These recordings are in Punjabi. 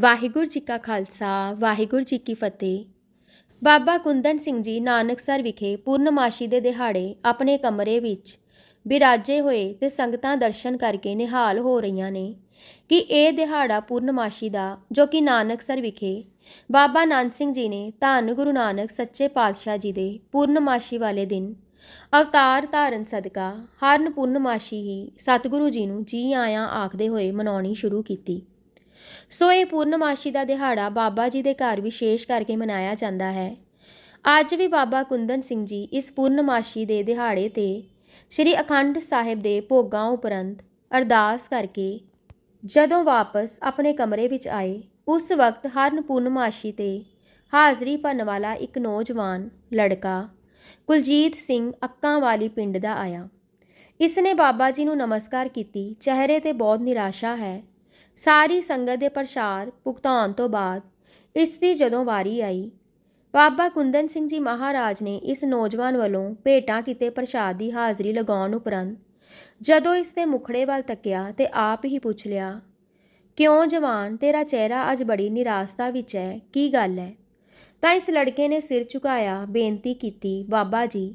ਵਾਹਿਗੁਰੂ ਜੀ ਕਾ ਖਾਲਸਾ, ਵਾਹਿਗੁਰੂ ਜੀ ਕੀ ਫਤਿਹ। ਬਾਬਾ ਕੁੰਦਨ ਸਿੰਘ ਜੀ ਨਾਨਕਸਰ ਵਿਖੇ ਪੂਰਨਮਾਸ਼ੀ ਦੇ ਦਿਹਾੜੇ ਆਪਣੇ ਕਮਰੇ ਵਿੱਚ ਬਿਰਾਜੇ ਹੋਏ ਤੇ ਸੰਗਤਾਂ ਦਰਸ਼ਨ ਕਰਕੇ ਨਿਹਾਲ ਹੋ ਰਹੀਆਂ ਨੇ। ਕਿ ਇਹ ਦਿਹਾੜਾ ਪੂਰਨਮਾਸ਼ੀ ਦਾ, ਜੋ ਕਿ ਨਾਨਕਸਰ ਵਿਖੇ ਬਾਬਾ ਨਾਨਕ ਸਿੰਘ ਜੀ ਨੇ ਧੰਨ ਗੁਰੂ ਨਾਨਕ ਸੱਚੇ ਪਾਤਸ਼ਾਹ ਜੀ ਦੇ ਪੂਰਨਮਾਸ਼ੀ ਵਾਲੇ ਦਿਨ ਅਵਤਾਰ ਧਾਰਨ ਸਦਕਾ ਹਰਨ ਪੂਰਨਮਾਸ਼ੀ ਹੀ ਸਤਿਗੁਰੂ ਜੀ ਨੂੰ ਜੀ ਆਇਆਂ ਆਖਦੇ ਹੋਏ ਮਨਾਉਣੀ ਸ਼ੁਰੂ ਕੀਤੀ। ਸੋ ਇਹ ਪੂਰਨਮਾਸ਼ੀ ਦਾ ਦਿਹਾੜਾ ਬਾਬਾ ਜੀ ਦੇ ਘਰ ਵਿਸ਼ੇਸ਼ ਕਰਕੇ ਮਨਾਇਆ ਜਾਂਦਾ ਹੈ। ਅੱਜ ਵੀ ਬਾਬਾ ਕੁੰਦਨ ਸਿੰਘ ਜੀ ਇਸ ਪੂਰਨਮਾਸ਼ੀ ਦੇ ਦਿਹਾੜੇ ਤੇ ਸ੍ਰੀ ਅਖੰਡ ਸਾਹਿਬ ਦੇ ਭੋਗਾਂ ਉਪਰੰਤ ਅਰਦਾਸ ਕਰਕੇ ਜਦੋਂ ਵਾਪਸ ਆਪਣੇ ਕਮਰੇ ਵਿੱਚ ਆਏ, ਉਸ ਵਕਤ ਹਰਨ ਪੂਰਨਮਾਸ਼ੀ ਤੇ ਹਾਜ਼ਰੀ ਭਰਨ ਵਾਲਾ ਇੱਕ ਨੌਜਵਾਨ ਲੜਕਾ ਕੁਲਜੀਤ ਸਿੰਘ ਅੱਕਾਂ ਵਾਲੀ ਪਿੰਡ ਦਾ ਆਇਆ। ਇਸ ਨੇ ਬਾਬਾ ਜੀ ਨੂੰ ਨਮਸਕਾਰ ਕੀਤੀ, ਚਿਹਰੇ ਤੇ ਬਹੁਤ ਨਿਰਾਸ਼ਾ ਹੈ। ਸਾਰੀ ਸੰਗਤ ਦੇ ਪ੍ਰਸ਼ਾਰ ਭੁਗਤਾਨ ਤੋਂ ਬਾਅਦ ਇਸ ਦੀ ਜਦੋਂ ਵਾਰੀ ਆਈ, ਬਾਬਾ ਕੁੰਦਨ ਸਿੰਘ ਜੀ ਮਹਾਰਾਜ ਨੇ ਇਸ ਨੌਜਵਾਨ ਵੱਲੋਂ ਭੇਟਾਂ ਕੀਤੇ ਪ੍ਰਸ਼ਾਦ ਦੀ ਹਾਜ਼ਰੀ ਲਗਾਉਣ ਉਪਰੰਤ ਜਦੋਂ ਇਸ ਦੇ ਮੁਖੜੇ ਵੱਲ ਤੱਕਿਆ ਤੇ ਆਪ ਹੀ ਪੁੱਛ ਲਿਆ, ਕਿਉਂ ਜਵਾਨ, ਤੇਰਾ ਚਿਹਰਾ ਅੱਜ ਬੜੀ ਨਿਰਾਸ਼ਤਾ ਵਿੱਚ ਹੈ, ਕੀ ਗੱਲ ਹੈ? ਤਾਂ ਇਸ ਲੜਕੇ ਨੇ ਸਿਰ ਝੁਕਾਇਆ, ਬੇਨਤੀ ਕੀਤੀ, ਬਾਬਾ ਜੀ,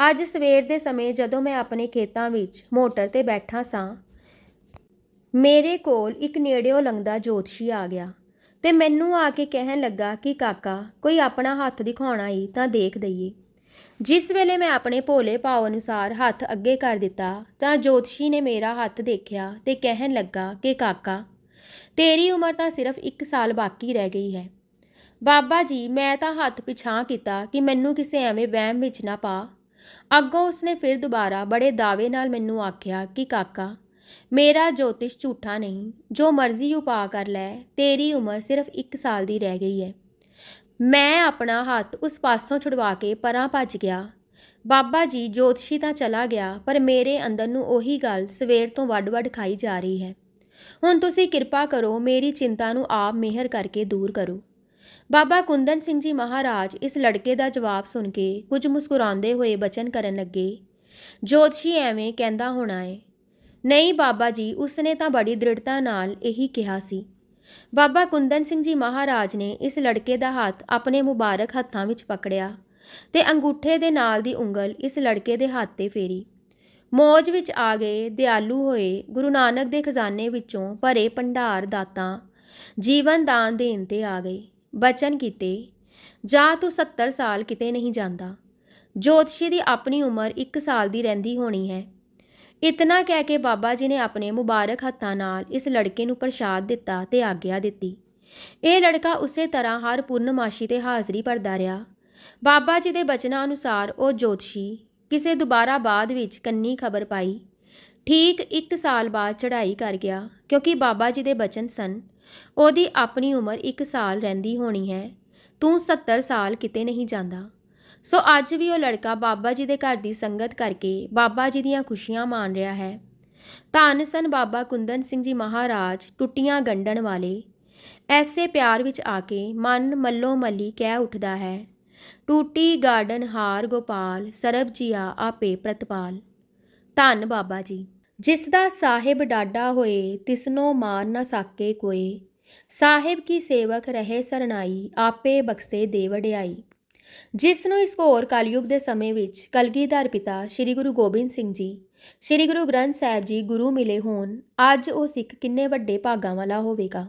ਅੱਜ ਸਵੇਰ ਦੇ ਸਮੇਂ ਜਦੋਂ ਮੈਂ ਆਪਣੇ ਖੇਤਾਂ ਵਿੱਚ ਮੋਟਰ ਤੇ ਬੈਠਾ ਸਾਂ ਮੇਰੇ ਕੋਲ ਇੱਕ ਨੇੜਿਓਂ ਲੰਘਦਾ ਜੋਤਸ਼ੀ ਆ ਗਿਆ ਤੇ ਮੈਨੂੰ ਆ ਕੇ ਕਹਿਣ ਲੱਗਾ ਕਿ, ਕਾਕਾ, ਕੋਈ ਆਪਣਾ ਹੱਥ ਦਿਖਾਉਣਾ ਈ ਤਾਂ ਦੇਖ ਦਈਏ। ਜਿਸ ਵੇਲੇ ਮੈਂ ਆਪਣੇ ਭੋਲੇ ਭਾਵ ਅਨੁਸਾਰ ਹੱਥ ਅੱਗੇ ਕਰ ਦਿੱਤਾ ਤਾਂ ਜੋਤਸ਼ੀ ਨੇ ਮੇਰਾ ਹੱਥ ਦੇਖਿਆ ਤੇ ਕਹਿਣ ਲੱਗਾ ਕਿ, ਕਾਕਾ, ਤੇਰੀ ਉਮਰ ਤਾਂ ਸਿਰਫ 1 ਸਾਲ ਬਾਕੀ ਰਹਿ ਗਈ ਹੈ। ਬਾਬਾ ਜੀ, ਮੈਂ ਤਾਂ ਹੱਥ ਪਿਛਾਂ ਕੀਤਾ ਕਿ ਮੈਨੂੰ ਕਿਸੇ ਐਵੇਂ ਵਹਿਮ ਵਿੱਚ ਨਾ ਪਾ। ਅੱਗੋਂ ਉਸਨੇ ਫਿਰ ਦੁਬਾਰਾ ਬੜੇ ਦਾਅਵੇ ਨਾਲ ਮੈਨੂੰ ਆਖਿਆ ਕਿ, ਕਾਕਾ ਮੇਰਾ ਜੋਤਿਸ਼ ਝੂਠਾ ਨਹੀਂ, ਜੋ ਮਰਜ਼ੀ ਉਪਾਅ ਕਰ ਲੈ, ਤੇਰੀ ਉਮਰ ਸਿਰਫ 1 ਸਾਲ ਦੀ ਰਹਿ ਗਈ ਹੈ। ਮੈਂ ਆਪਣਾ ਹੱਥ ਉਸ ਪਾਸੋਂ ਛੁਡਵਾ ਕੇ ਪਰਾਂ ਭੱਜ ਗਿਆ। ਬਾਬਾ ਜੀ ਜੋਤਸ਼ੀ ਤਾਂ ਚਲਾ ਗਿਆ, ਪਰ ਮੇਰੇ ਅੰਦਰ ਨੂੰ ਉਹੀ ਗੱਲ ਸਵੇਰ ਤੋਂ ਵੱਡ-ਵੱਡ ਖਾਈ ਜਾ ਰਹੀ ਹੈ। ਹੁਣ ਤੁਸੀਂ ਕਿਰਪਾ ਕਰੋ, ਮੇਰੀ ਚਿੰਤਾ ਨੂੰ ਆਪ ਮਿਹਰ ਕਰਕੇ ਦੂਰ ਕਰੋ। ਬਾਬਾ ਕੁੰਦਨ ਸਿੰਘ ਜੀ ਮਹਾਰਾਜ ਇਸ ਲੜਕੇ ਦਾ ਜਵਾਬ ਸੁਣ ਕੇ ਕੁਝ ਮੁਸਕਰਾਉਂਦੇ ਹੋਏ ਬਚਨ ਕਰਨ ਲੱਗੇ। ਜੋਤਸ਼ੀ ਐਵੇਂ ਕਹਿੰਦਾ ਹੋਣਾ ਏ ਨਹੀਂ ਬਾਬਾ ਜੀ, ਉਸਨੇ ਤਾਂ ਬੜੀ ਦ੍ਰਿੜਤਾ ਨਾਲ ਇਹੀ ਕਿਹਾ ਸੀ। ਬਾਬਾ ਕੁੰਦਨ ਸਿੰਘ ਜੀ ਮਹਾਰਾਜ ਨੇ ਇਸ ਲੜਕੇ ਦਾ ਹੱਥ ਆਪਣੇ ਮੁਬਾਰਕ ਹੱਥਾਂ ਵਿੱਚ ਪਕੜਿਆ ਤੇ ਅੰਗੂਠੇ ਦੇ ਨਾਲ ਦੀ ਉਂਗਲ ਇਸ ਲੜਕੇ ਦੇ ਹੱਥ ਤੇ ਫੇਰੀ। ਮੌਜ ਵਿੱਚ ਆ ਗਏ, ਦਿਆਲੂ ਹੋਏ, ਗੁਰੂ ਨਾਨਕ ਦੇ ਖਜ਼ਾਨੇ ਵਿੱਚੋਂ ਭਰੇ ਭੰਡਾਰ ਦਾਤਾਂ ਜੀਵਨ ਦਾਨ ਦੇਣ ਤੇ ਆ ਗਏ। ਬਚਨ ਕੀਤੇ, ਜਾ ਤੂੰ 70 ਸਾਲ ਕਿਤੇ ਨਹੀਂ ਜਾਂਦਾ। ਜੋਤਸ਼ੀ ਦੀ ਆਪਣੀ ਉਮਰ 1 ਸਾਲ ਦੀ ਰਹਿੰਦੀ ਹੋਣੀ ਹੈ। ਇਤਨਾ ਕਹਿ ਕੇ ਬਾਬਾ ਜੀ ਨੇ ਆਪਣੇ ਮੁਬਾਰਕ ਹੱਥਾਂ ਨਾਲ ਇਸ ਲੜਕੇ ਨੂੰ ਪ੍ਰਸ਼ਾਦ ਦਿੱਤਾ ਤੇ ਆਗਿਆ ਦਿੱਤੀ। ਇਹ ਲੜਕਾ ਉਸੇ ਤਰ੍ਹਾਂ ਹਰ ਪੂਰਨਮਾਸ਼ੀ ਤੇ ਹਾਜ਼ਰੀ ਭਰਦਾ ਰਿਹਾ। ਬਾਬਾ ਜੀ ਦੇ ਬਚਨਾਂ ਅਨੁਸਾਰ ਉਹ ਜੋਤਸ਼ੀ ਕਿਸੇ ਦੁਬਾਰਾ ਬਾਅਦ ਵਿੱਚ ਕੰਨੀ ਖਬਰ ਪਾਈ। ਠੀਕ 1 ਸਾਲ ਬਾਅਦ ਚੜ੍ਹਾਈ ਕਰ ਗਿਆ, ਕਿਉਂਕਿ ਬਾਬਾ ਜੀ ਦੇ ਬਚਨ ਸਨ, ਉਹਦੀ ਆਪਣੀ ਉਮਰ 1 ਸਾਲ ਰਹਿੰਦੀ ਹੋਣੀ ਹੈ, ਤੂੰ 70 ਸਾਲ ਕਿਤੇ ਨਹੀਂ ਜਾਂਦਾ। ਸੋ ਅੱਜ ਵੀ ਉਹ ਲੜਕਾ ਬਾਬਾ ਜੀ ਦੇ ਘਰ ਦੀ ਸੰਗਤ ਕਰਕੇ ਬਾਬਾ ਜੀ ਦੀਆਂ ਖੁਸ਼ੀਆਂ ਮਾਣ ਰਿਹਾ ਹੈ। ਧੰਨ ਸਨ ਬਾਬਾ ਕੁੰਦਨ ਸਿੰਘ ਜੀ ਮਹਾਰਾਜ ਟੁੱਟੀਆਂ ਗੰਢਣ ਵਾਲੇ। ਐਸੇ ਪਿਆਰ ਵਿੱਚ ਆ ਕੇ ਮਨ ਮੱਲੋ ਮੱਲੀ ਕਹਿ ਉੱਠਦਾ ਹੈ, ਟੂਟੀ ਗਾਰਡਨ ਹਾਰ ਗੋਪਾਲ, ਸਰਬ ਜੀਆ ਆਪੇ ਪ੍ਰਤਪਾਲ। ਧੰਨ ਬਾਬਾ ਜੀ। ਜਿਸ ਦਾ ਸਾਹਿਬ ਡਾਡਾ ਹੋਏ, ਤਿਸਨੋ ਮਾਰ ਨਾ ਸਾਕੇ ਕੋਏ। ਸਾਹਿਬ ਕੀ ਸੇਵਕ ਰਹੇ ਸਰਨਾਈ ਆਪੇ ਬਖਸ਼ੇ ਦੇ ਵਡਿਆਈ ਜਿਸ ਨੂੰ ਇਸ ਘੋਰ ਕਲਯੁਗ ਦੇ ਸਮੇਂ ਵਿੱਚ ਕਲਗੀਧਰ ਪਿਤਾ ਸ੍ਰੀ ਗੁਰੂ ਗੋਬਿੰਦ ਸਿੰਘ ਜੀ, ਸ੍ਰੀ ਗੁਰੂ ਗ੍ਰੰਥ ਸਾਹਿਬ ਜੀ ਗੁਰੂ ਮਿਲੇ ਹੋਣ, ਅੱਜ ਉਹ ਸਿੱਖ ਕਿੰਨੇ ਵੱਡੇ ਭਾਗਾਂ ਵਾਲਾ ਹੋਵੇਗਾ?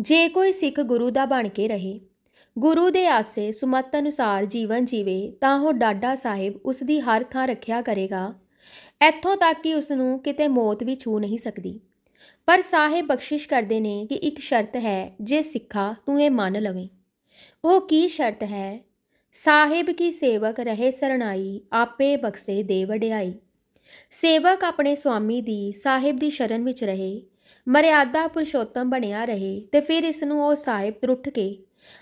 ਜੇ ਕੋਈ ਸਿੱਖ ਗੁਰੂ ਦਾ ਬਣ ਕੇ ਰਹੇ, ਗੁਰੂ ਦੇ ਆਸੇ ਸੁਮਤ ਅਨੁਸਾਰ ਜੀਵਨ ਜੀਵੇ, ਤਾਂ ਉਹ ਡਾਡਾ ਸਾਹਿਬ ਉਸ ਦੀ ਹਰ ਥਾਂ ਰੱਖਿਆ ਕਰੇਗਾ। ਇੱਥੋਂ ਤੱਕ ਕਿ ਉਸ ਨੂੰ ਕਿਤੇ ਮੌਤ ਵੀ ਛੂ ਨਹੀਂ ਸਕਦੀ। ਪਰ ਸਾਹਿਬ ਬਖਸ਼ਿਸ਼ ਕਰਦੇ ਨੇ ਕਿ ਇੱਕ ਸ਼ਰਤ ਹੈ, ਜੇ ਸਿੱਖਾ ਤੂੰ ਇਹ ਮੰਨ ਲਵੇਂ। ਉਹ ਕੀ ਸ਼ਰਤ ਹੈ? ਸਾਹਿਬ ਕੀ ਸੇਵਕ ਰਹੇ ਸਰਣਾਈ, ਆਪੇ ਬਖਸ਼ੇ ਦੇ ਵਡਿਆਈ। ਸੇਵਕ ਆਪਣੇ ਸੁਆਮੀ ਦੀ ਸਾਹਿਬ ਦੀ ਸ਼ਰਨ ਵਿੱਚ ਰਹੇ। ਮਰਿਆਦਾ ਪੁਰਸ਼ੋਤਮ ਬਣਿਆ ਰਹੇ ਤੇ ਫਿਰ ਇਸ ਨੂੰ ਉਹ ਸਾਹਿਬ ਤਰੁੱਠ ਕੇ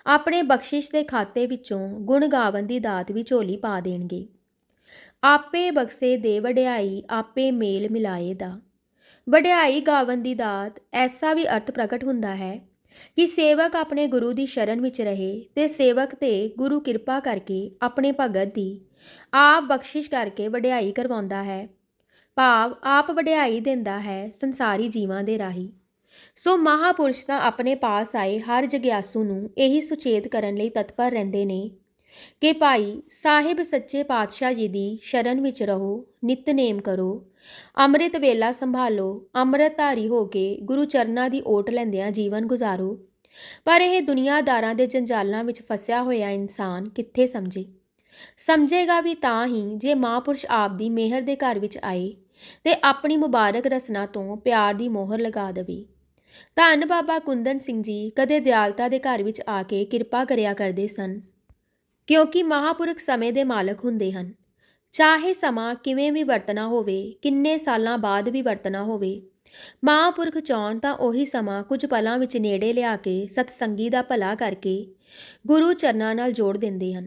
ਆਪਣੇ ਬਖਸ਼ਿਸ਼ ਦੇ ਖਾਤੇ ਵਿੱਚੋਂ ਗੁਣ ਗਾਵਨ ਦੀ ਦਾਤ ਵੀ ਝੋਲੀ ਪਾ ਦੇਣਗੇ। ਆਪੇ ਬਖਸ਼ੇ ਦੇ ਵਡਿਆਈ, ਆਪੇ ਮੇਲ ਮਿਲਾਏ ਦਾ। ਵਡਿਆਈ ਗਾਵਨ ਦੀ ਦਾਤ, ਐਸਾ ਵੀ ਅਰਥ ਪ੍ਰਗਟ ਹੁੰਦਾ ਹੈ ਕਿ ਸੇਵਕ ਆਪਣੇ ਗੁਰੂ ਦੀ ਸ਼ਰਨ ਵਿੱਚ ਰਹੇ ਤੇ ਸੇਵਕ ਤੇ ਗੁਰੂ ਕਿਰਪਾ ਕਰਕੇ ਆਪਣੇ ਭਗਤ ਦੀ ਆਪ ਬਖਸ਼ਿਸ਼ ਕਰਕੇ ਵਡਿਆਈ ਕਰਵਾਉਂਦਾ ਹੈ। ਭਾਵ ਆਪ ਵਡਿਆਈ ਦਿੰਦਾ ਹੈ ਸੰਸਾਰੀ ਜੀਵਾਂ ਦੇ ਰਾਹੀ। ਸੋ ਮਹਾਪੁਰਸ਼ ਤਾਂ ਆਪਣੇ ਪਾਸ ਆਏ ਹਰ ਜਗਿਆਸੂ ਨੂੰ ਇਹੀ ਸੁਚੇਤ ਕਰਨ ਲਈ ਤਤਪਰ ਰਹਿੰਦੇ ਨੇ ਕਿ ਭਾਈ ਸਾਹਿਬ ਸੱਚੇ ਪਾਤਸ਼ਾਹ ਜੀ ਦੀ ਸ਼ਰਨ ਵਿੱਚ ਰਹੋ, ਨਿਤਨੇਮ ਕਰੋ। ਅੰਮ੍ਰਿਤ ਵੇਲਾ ਸੰਭਾਲੋ, ਅੰਮ੍ਰਿਤਧਾਰੀ ਹੋ ਕੇ ਗੁਰੂ ਚਰਨਾਂ ਦੀ ਓਟ ਲੈਂਦਿਆਂ ਜੀਵਨ ਗੁਜ਼ਾਰੋ। ਪਰ ਇਹ ਦੁਨੀਆਦਾਰਾਂ ਦੇ ਜੰਜਾਲਾਂ ਵਿੱਚ ਫਸਿਆ ਹੋਇਆ ਇਨਸਾਨ ਕਿੱਥੇ ਸਮਝੇ? ਸਮਝੇਗਾ ਵੀ ਤਾਂ ਹੀ ਜੇ ਮਹਾਂਪੁਰਸ਼ ਆਪ ਦੀ ਮਿਹਰ ਦੇ ਘਰ ਵਿੱਚ ਆਏ ਤੇ ਆਪਣੀ ਮੁਬਾਰਕ ਰਸਨਾ ਤੋਂ ਪਿਆਰ ਦੀ ਮੋਹਰ ਲਗਾ ਦੇਵੇ। ਧੰਨ ਬਾਬਾ ਕੁੰਦਨ ਸਿੰਘ ਜੀ ਕਦੇ ਦਿਆਲਤਾ ਦੇ ਘਰ ਵਿੱਚ ਆ ਕੇ ਕਿਰਪਾ ਕਰਿਆ ਕਰਦੇ ਸਨ। ਕਿਉਂਕਿ ਮਹਾਪੁਰਖ ਸਮੇਂ ਦੇ ਮਾਲਕ ਹੁੰਦੇ ਹਨ। ਚਾਹੇ ਸਮਾਂ ਕਿਵੇਂ ਵੀ ਵਰਤਣਾ ਹੋਵੇ, ਕਿੰਨੇ ਸਾਲਾਂ ਬਾਅਦ ਵੀ ਵਰਤਣਾ ਹੋਵੇ, ਮਹਾਪੁਰਖ ਚਾਹੁਣ ਤਾਂ ਉਹੀ ਸਮਾਂ ਕੁਝ ਪਲਾਂ ਵਿੱਚ ਨੇੜੇ ਲਿਆ ਕੇ ਸਤਸੰਗੀ ਦਾ ਭਲਾ ਕਰਕੇ ਗੁਰੂ ਚਰਨਾਂ ਨਾਲ ਜੋੜ ਦਿੰਦੇ ਹਨ।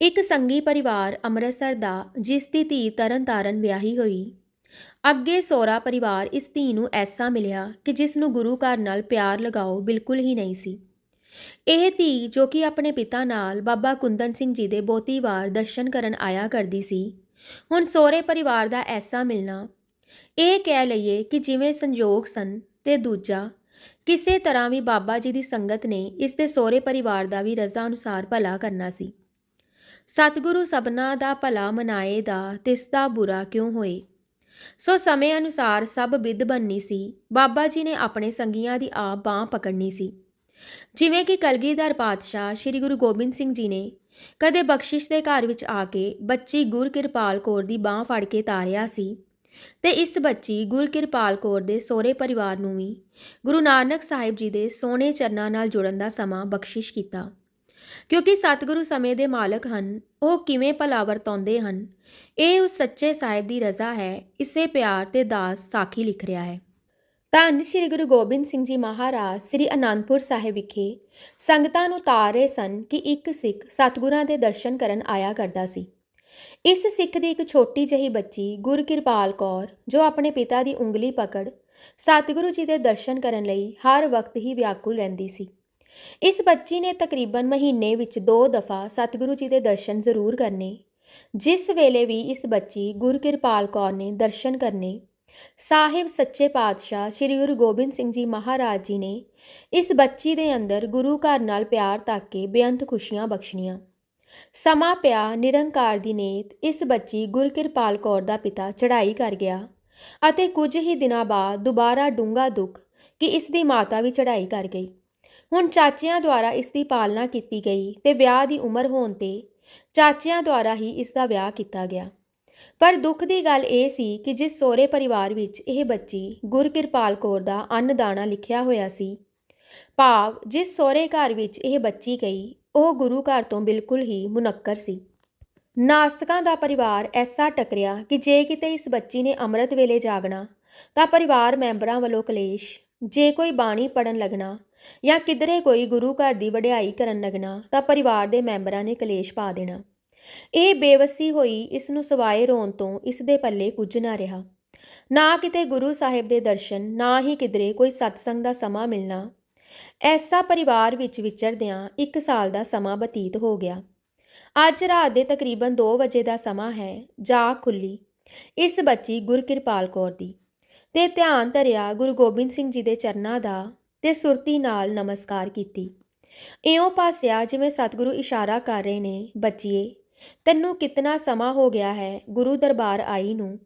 ਇੱਕ ਸੰਗੀ ਪਰਿਵਾਰ ਅੰਮ੍ਰਿਤਸਰ ਦਾ, ਜਿਸ ਦੀ ਧੀ ਤਰਨ ਤਾਰਨ ਵਿਆਹੀ ਹੋਈ। ਅੱਗੇ ਸੋਰਾ ਪਰਿਵਾਰ ਇਸ ਧੀ ਨੂੰ ਐਸਾ ਮਿਲਿਆ ਕਿ ਜਿਸ ਨੂੰ ਗੁਰੂ ਘਰ ਨਾਲ ਪਿਆਰ ਲਗਾਓ ਬਿਲਕੁਲ ਹੀ ਨਹੀਂ ਸੀ। ਇਹ ਧੀ ਜੋ ਕਿ ਆਪਣੇ ਪਿਤਾ ਨਾਲ ਬਾਬਾ ਕੁੰਦਨ ਸਿੰਘ ਜੀ ਦੇ ਬਹੁਤੀ ਵਾਰ ਦਰਸ਼ਨ ਕਰਨ ਆਇਆ ਕਰਦੀ ਸੀ, ਹੁਣ ਸੋਹਰੇ ਪਰਿਵਾਰ ਦਾ ਐਸਾ ਮਿਲਣਾ। ਇਹ ਕਹਿ ਲਈਏ ਕਿ ਜਿਵੇਂ ਸੰਜੋਗ ਸਨ ਤੇ ਦੂਜਾ, ਕਿਸੇ ਤਰ੍ਹਾਂ ਵੀ ਬਾਬਾ ਜੀ ਦੀ ਸੰਗਤ ਨੇ ਇਸ ਦੇ ਸੋਹਰੇ ਪਰਿਵਾਰ ਦਾ ਵੀ ਰਜ਼ਾ ਅਨੁਸਾਰ ਭਲਾ ਕਰਨਾ ਸੀ। ਸਤਿਗੁਰੂ ਸਭਨਾ ਦਾ ਭਲਾ ਮਨਾਏ ਦਾ ਤਿਸ ਦਾ ਬੁਰਾ ਕਿਉਂ ਹੋਏ? ਸੋ ਸਮੇਂ ਅਨੁਸਾਰ ਸਭ ਵਿਧ ਬਣਨੀ ਸੀ, ਬਾਬਾ ਜੀ ਨੇ ਆਪਣੇ ਸੰਗੀਆਂ ਦੀ ਆਪ ਬਾਹ ਪਕੜਨੀ ਸੀ। ਜਿਵੇਂ ਕਿ ਕਲਗੀਧਰ ਪਾਤਸ਼ਾਹ ਸ੍ਰੀ ਗੁਰੂ ਗੋਬਿੰਦ ਸਿੰਘ ਜੀ ਨੇ ਕਦੇ ਬਖਸ਼ਿਸ਼ ਦੇ ਘਰ ਵਿੱਚ ਆ ਕੇ ਬੱਚੀ ਗੁਰ ਕਿਰਪਾਲ ਕੌਰ ਦੀ ਬਾਹ ਫੜ ਕੇ ਤਾਰਿਆ ਸੀ ਤੇ ਇਸ ਬੱਚੀ ਗੁਰ ਕਿਰਪਾਲ ਕੌਰ ਦੇ ਸੋਹਰੇ ਪਰਿਵਾਰ ਨੂੰ ਵੀ ਗੁਰੂ ਨਾਨਕ ਸਾਹਿਬ ਜੀ ਦੇ ਸੋਹਣੇ ਚਰਨਾਂ ਨਾਲ ਜੁੜਨ ਦਾ ਸਮਾਂ ਬਖਸ਼ਿਸ਼ ਕੀਤਾ। ਕਿਉਂਕਿ ਸਤਿਗੁਰੂ ਸਮੇਂ ਦੇ ਮਾਲਕ ਹਨ, ਉਹ ਕਿਵੇਂ ਭਲਾ ਵਰਤਾਉਂਦੇ ਹਨ, ਇਹ ਉਸ ਸੱਚੇ ਸਾਹਿਬ ਦੀ ਰਜ਼ਾ ਹੈ, ਇਸੇ ਪਿਆਰ ਤੇ ਦਾਸ ਸਾਖੀ ਲਿਖ ਰਿਹਾ ਹੈ। ਧੰਨ ਸ੍ਰੀ ਗੁਰੂ ਗੋਬਿੰਦ ਸਿੰਘ ਜੀ ਮਹਾਰਾਜ ਸ੍ਰੀ ਅਨੰਦਪੁਰ ਸਾਹਿਬ ਵਿਖੇ ਸੰਗਤਾਂ ਨੂੰ ਤਾਰ ਰਹੇ ਸਨ ਕਿ ਇੱਕ ਸਿੱਖ ਸਤਿਗੁਰਾਂ ਦੇ ਦਰਸ਼ਨ ਕਰਨ ਆਇਆ ਕਰਦਾ ਸੀ। ਇਸ ਸਿੱਖ ਦੀ ਇੱਕ ਛੋਟੀ ਜਿਹੀ ਬੱਚੀ ਗੁਰ ਕਿਰਪਾਲ ਕੌਰ, ਜੋ ਆਪਣੇ ਪਿਤਾ ਦੀ ਉਂਗਲੀ ਪਕੜ ਸਤਿਗੁਰੂ ਜੀ ਦੇ ਦਰਸ਼ਨ ਕਰਨ ਲਈ ਹਰ ਵਕਤ ਹੀ ਵਿਆਕੁਲ ਰਹਿੰਦੀ ਸੀ। ਇਸ ਬੱਚੀ ਨੇ ਤਕਰੀਬਨ ਮਹੀਨੇ ਵਿੱਚ ਦੋ ਦਫਾ ਸਤਿਗੁਰੂ ਜੀ ਦੇ ਦਰਸ਼ਨ ਜ਼ਰੂਰ ਕਰਨੇ, ਜਿਸ ਵੇਲੇ ਵੀ ਇਸ ਬੱਚੀ ਗੁਰ ਕਿਰਪਾਲ ਕੌਰ ਨੇ ਦਰਸ਼ਨ ਕਰਨੇ ਸਾਹਿਬ ਸੱਚੇ ਪਾਤਸ਼ਾਹ ਸ੍ਰੀ ਗੁਰੂ ਗੋਬਿੰਦ ਸਿੰਘ ਜੀ ਮਹਾਰਾਜ ਜੀ ਨੇ ਇਸ ਬੱਚੀ ਦੇ ਅੰਦਰ ਗੁਰੂ ਘਰ ਨਾਲ ਪਿਆਰ ਤੱਕ ਕੇ ਬੇਅੰਤ ਖੁਸ਼ੀਆਂ ਬਖਸ਼ਣੀਆਂ। ਸਮਾਂ ਪਿਆ ਨਿਰੰਕਾਰ ਦੀ ਨੇਤ ਇਸ ਬੱਚੀ ਗੁਰਕਿਰਪਾਲ ਕੌਰ ਦਾ ਪਿਤਾ ਚੜ੍ਹਾਈ ਕਰ ਗਿਆ ਅਤੇ ਕੁਝ ਹੀ ਦਿਨਾਂ ਬਾਅਦ ਦੁਬਾਰਾ ਡੂੰਗਾ ਦੁੱਖ ਕਿ ਇਸ ਦੀ ਮਾਤਾ ਵੀ ਚੜ੍ਹਾਈ ਕਰ ਗਈ। ਹੁਣ ਚਾਚਿਆਂ ਦੁਆਰਾ ਇਸ ਦੀ ਪਾਲਣਾ ਕੀਤੀ ਗਈ ਤੇ ਵਿਆਹ ਦੀ ਉਮਰ ਹੋਣ ਤੇ ਚਾਚਿਆਂ ਦੁਆਰਾ ਹੀ ਇਸ ਦਾ ਵਿਆਹ ਕੀਤਾ ਗਿਆ। ਪਰ ਦੁੱਖ ਦੀ ਗੱਲ ਇਹ ਸੀ ਕਿ ਜਿਸ ਸੋਹਰੇ ਪਰਿਵਾਰ ਵਿੱਚ ਇਹ ਬੱਚੀ ਗੁਰਕਿਰਪਾਲ ਕੌਰ ਦਾ ਅੰਨਦਾਣਾ ਲਿਖਿਆ ਹੋਇਆ ਸੀ, ਭਾਵ ਜਿਸ ਸੋਹਰੇ ਘਰ ਵਿੱਚ ਇਹ ਬੱਚੀ ਗਈ, ਉਹ ਗੁਰੂ ਘਰ ਤੋਂ ਬਿਲਕੁਲ ਹੀ ਮੁਨੱਕਰ ਸੀ। ਨਾਸਤਕਾਂ ਦਾ ਪਰਿਵਾਰ ਐਸਾ ਟਕਰਿਆ ਕਿ ਜੇ ਕਿਤੇ ਇਸ ਬੱਚੀ ਨੇ ਅੰਮ੍ਰਿਤ ਵੇਲੇ ਜਾਗਣਾ, ਤਾਂ ਪਰਿਵਾਰ ਮੈਂਬਰਾਂ ਵੱਲੋਂ ਕਲੇਸ਼, ਜੇ ਕੋਈ ਬਾਣੀ ਪੜਨ ਲੱਗਣਾ ਜਾਂ ਕਿਧਰੇ ਕੋਈ ਗੁਰੂ ਘਰ ਦੀ ਵਡਿਆਈ ਕਰਨ ਲੱਗਣਾ, ਤਾਂ ਪਰਿਵਾਰ ਦੇ ਮੈਂਬਰਾਂ ਨੇ ਕਲੇਸ਼ ਪਾ ਦੇਣਾ। ਇਹ ਬੇਵਸੀ ਹੋਈ ਇਸ ਨੂੰ ਸਵਾਏ ਰੋਣ ਤੋਂ ਇਸ ਦੇ ਪੱਲੇ ਕੁਝ ਨਾ ਰਿਹਾ। ਨਾ ਕਿਤੇ ਗੁਰੂ ਸਾਹਿਬ ਦੇ ਦਰਸ਼ਨ, ਨਾ ਹੀ ਕਿਧਰੇ ਕੋਈ ਸਤਸੰਗ ਦਾ ਸਮਾਂ ਮਿਲਣਾ। ਐਸਾ ਪਰਿਵਾਰ ਵਿੱਚ ਵਿਚਰਦਿਆਂ ਇੱਕ ਸਾਲ ਦਾ ਸਮਾਂ ਬਤੀਤ ਹੋ ਗਿਆ। ਅੱਜ ਰਾਤ ਦੇ ਤਕਰੀਬਨ 2 ਵਜੇ ਦਾ ਸਮਾਂ ਹੈ ਜਾ ਖੁੱਲੀ ਇਸ ਬੱਚੀ ਗੁਰਕਿਰਪਾਲ ਕੌਰ ਦੀ। ਤੇ ਧਿਆਨ ਧਰਿਆ ਗੁਰੂ ਗੋਬਿੰਦ ਸਿੰਘ ਜੀ ਦੇ ਚਰਨਾਂ ਦਾ ਤੇ ਸੁਰਤੀ ਨਾਲ ਨਮਸਕਾਰ ਕੀਤੀ। ਇਉਂ ਪਾਸਿਆ ਜਿਵੇਂ ਸਤਿਗੁਰੂ ਇਸ਼ਾਰਾ ਕਰ ਰਹੇ ਨੇ ਬੱਚੀਏ ਤੈਨੂੰ ਕਿਤਨਾ ਸਮਾਂ ਹੋ ਗਿਆ ਹੈ ਗੁਰੂ ਦਰਬਾਰ ਆਈ ਨੂੰ?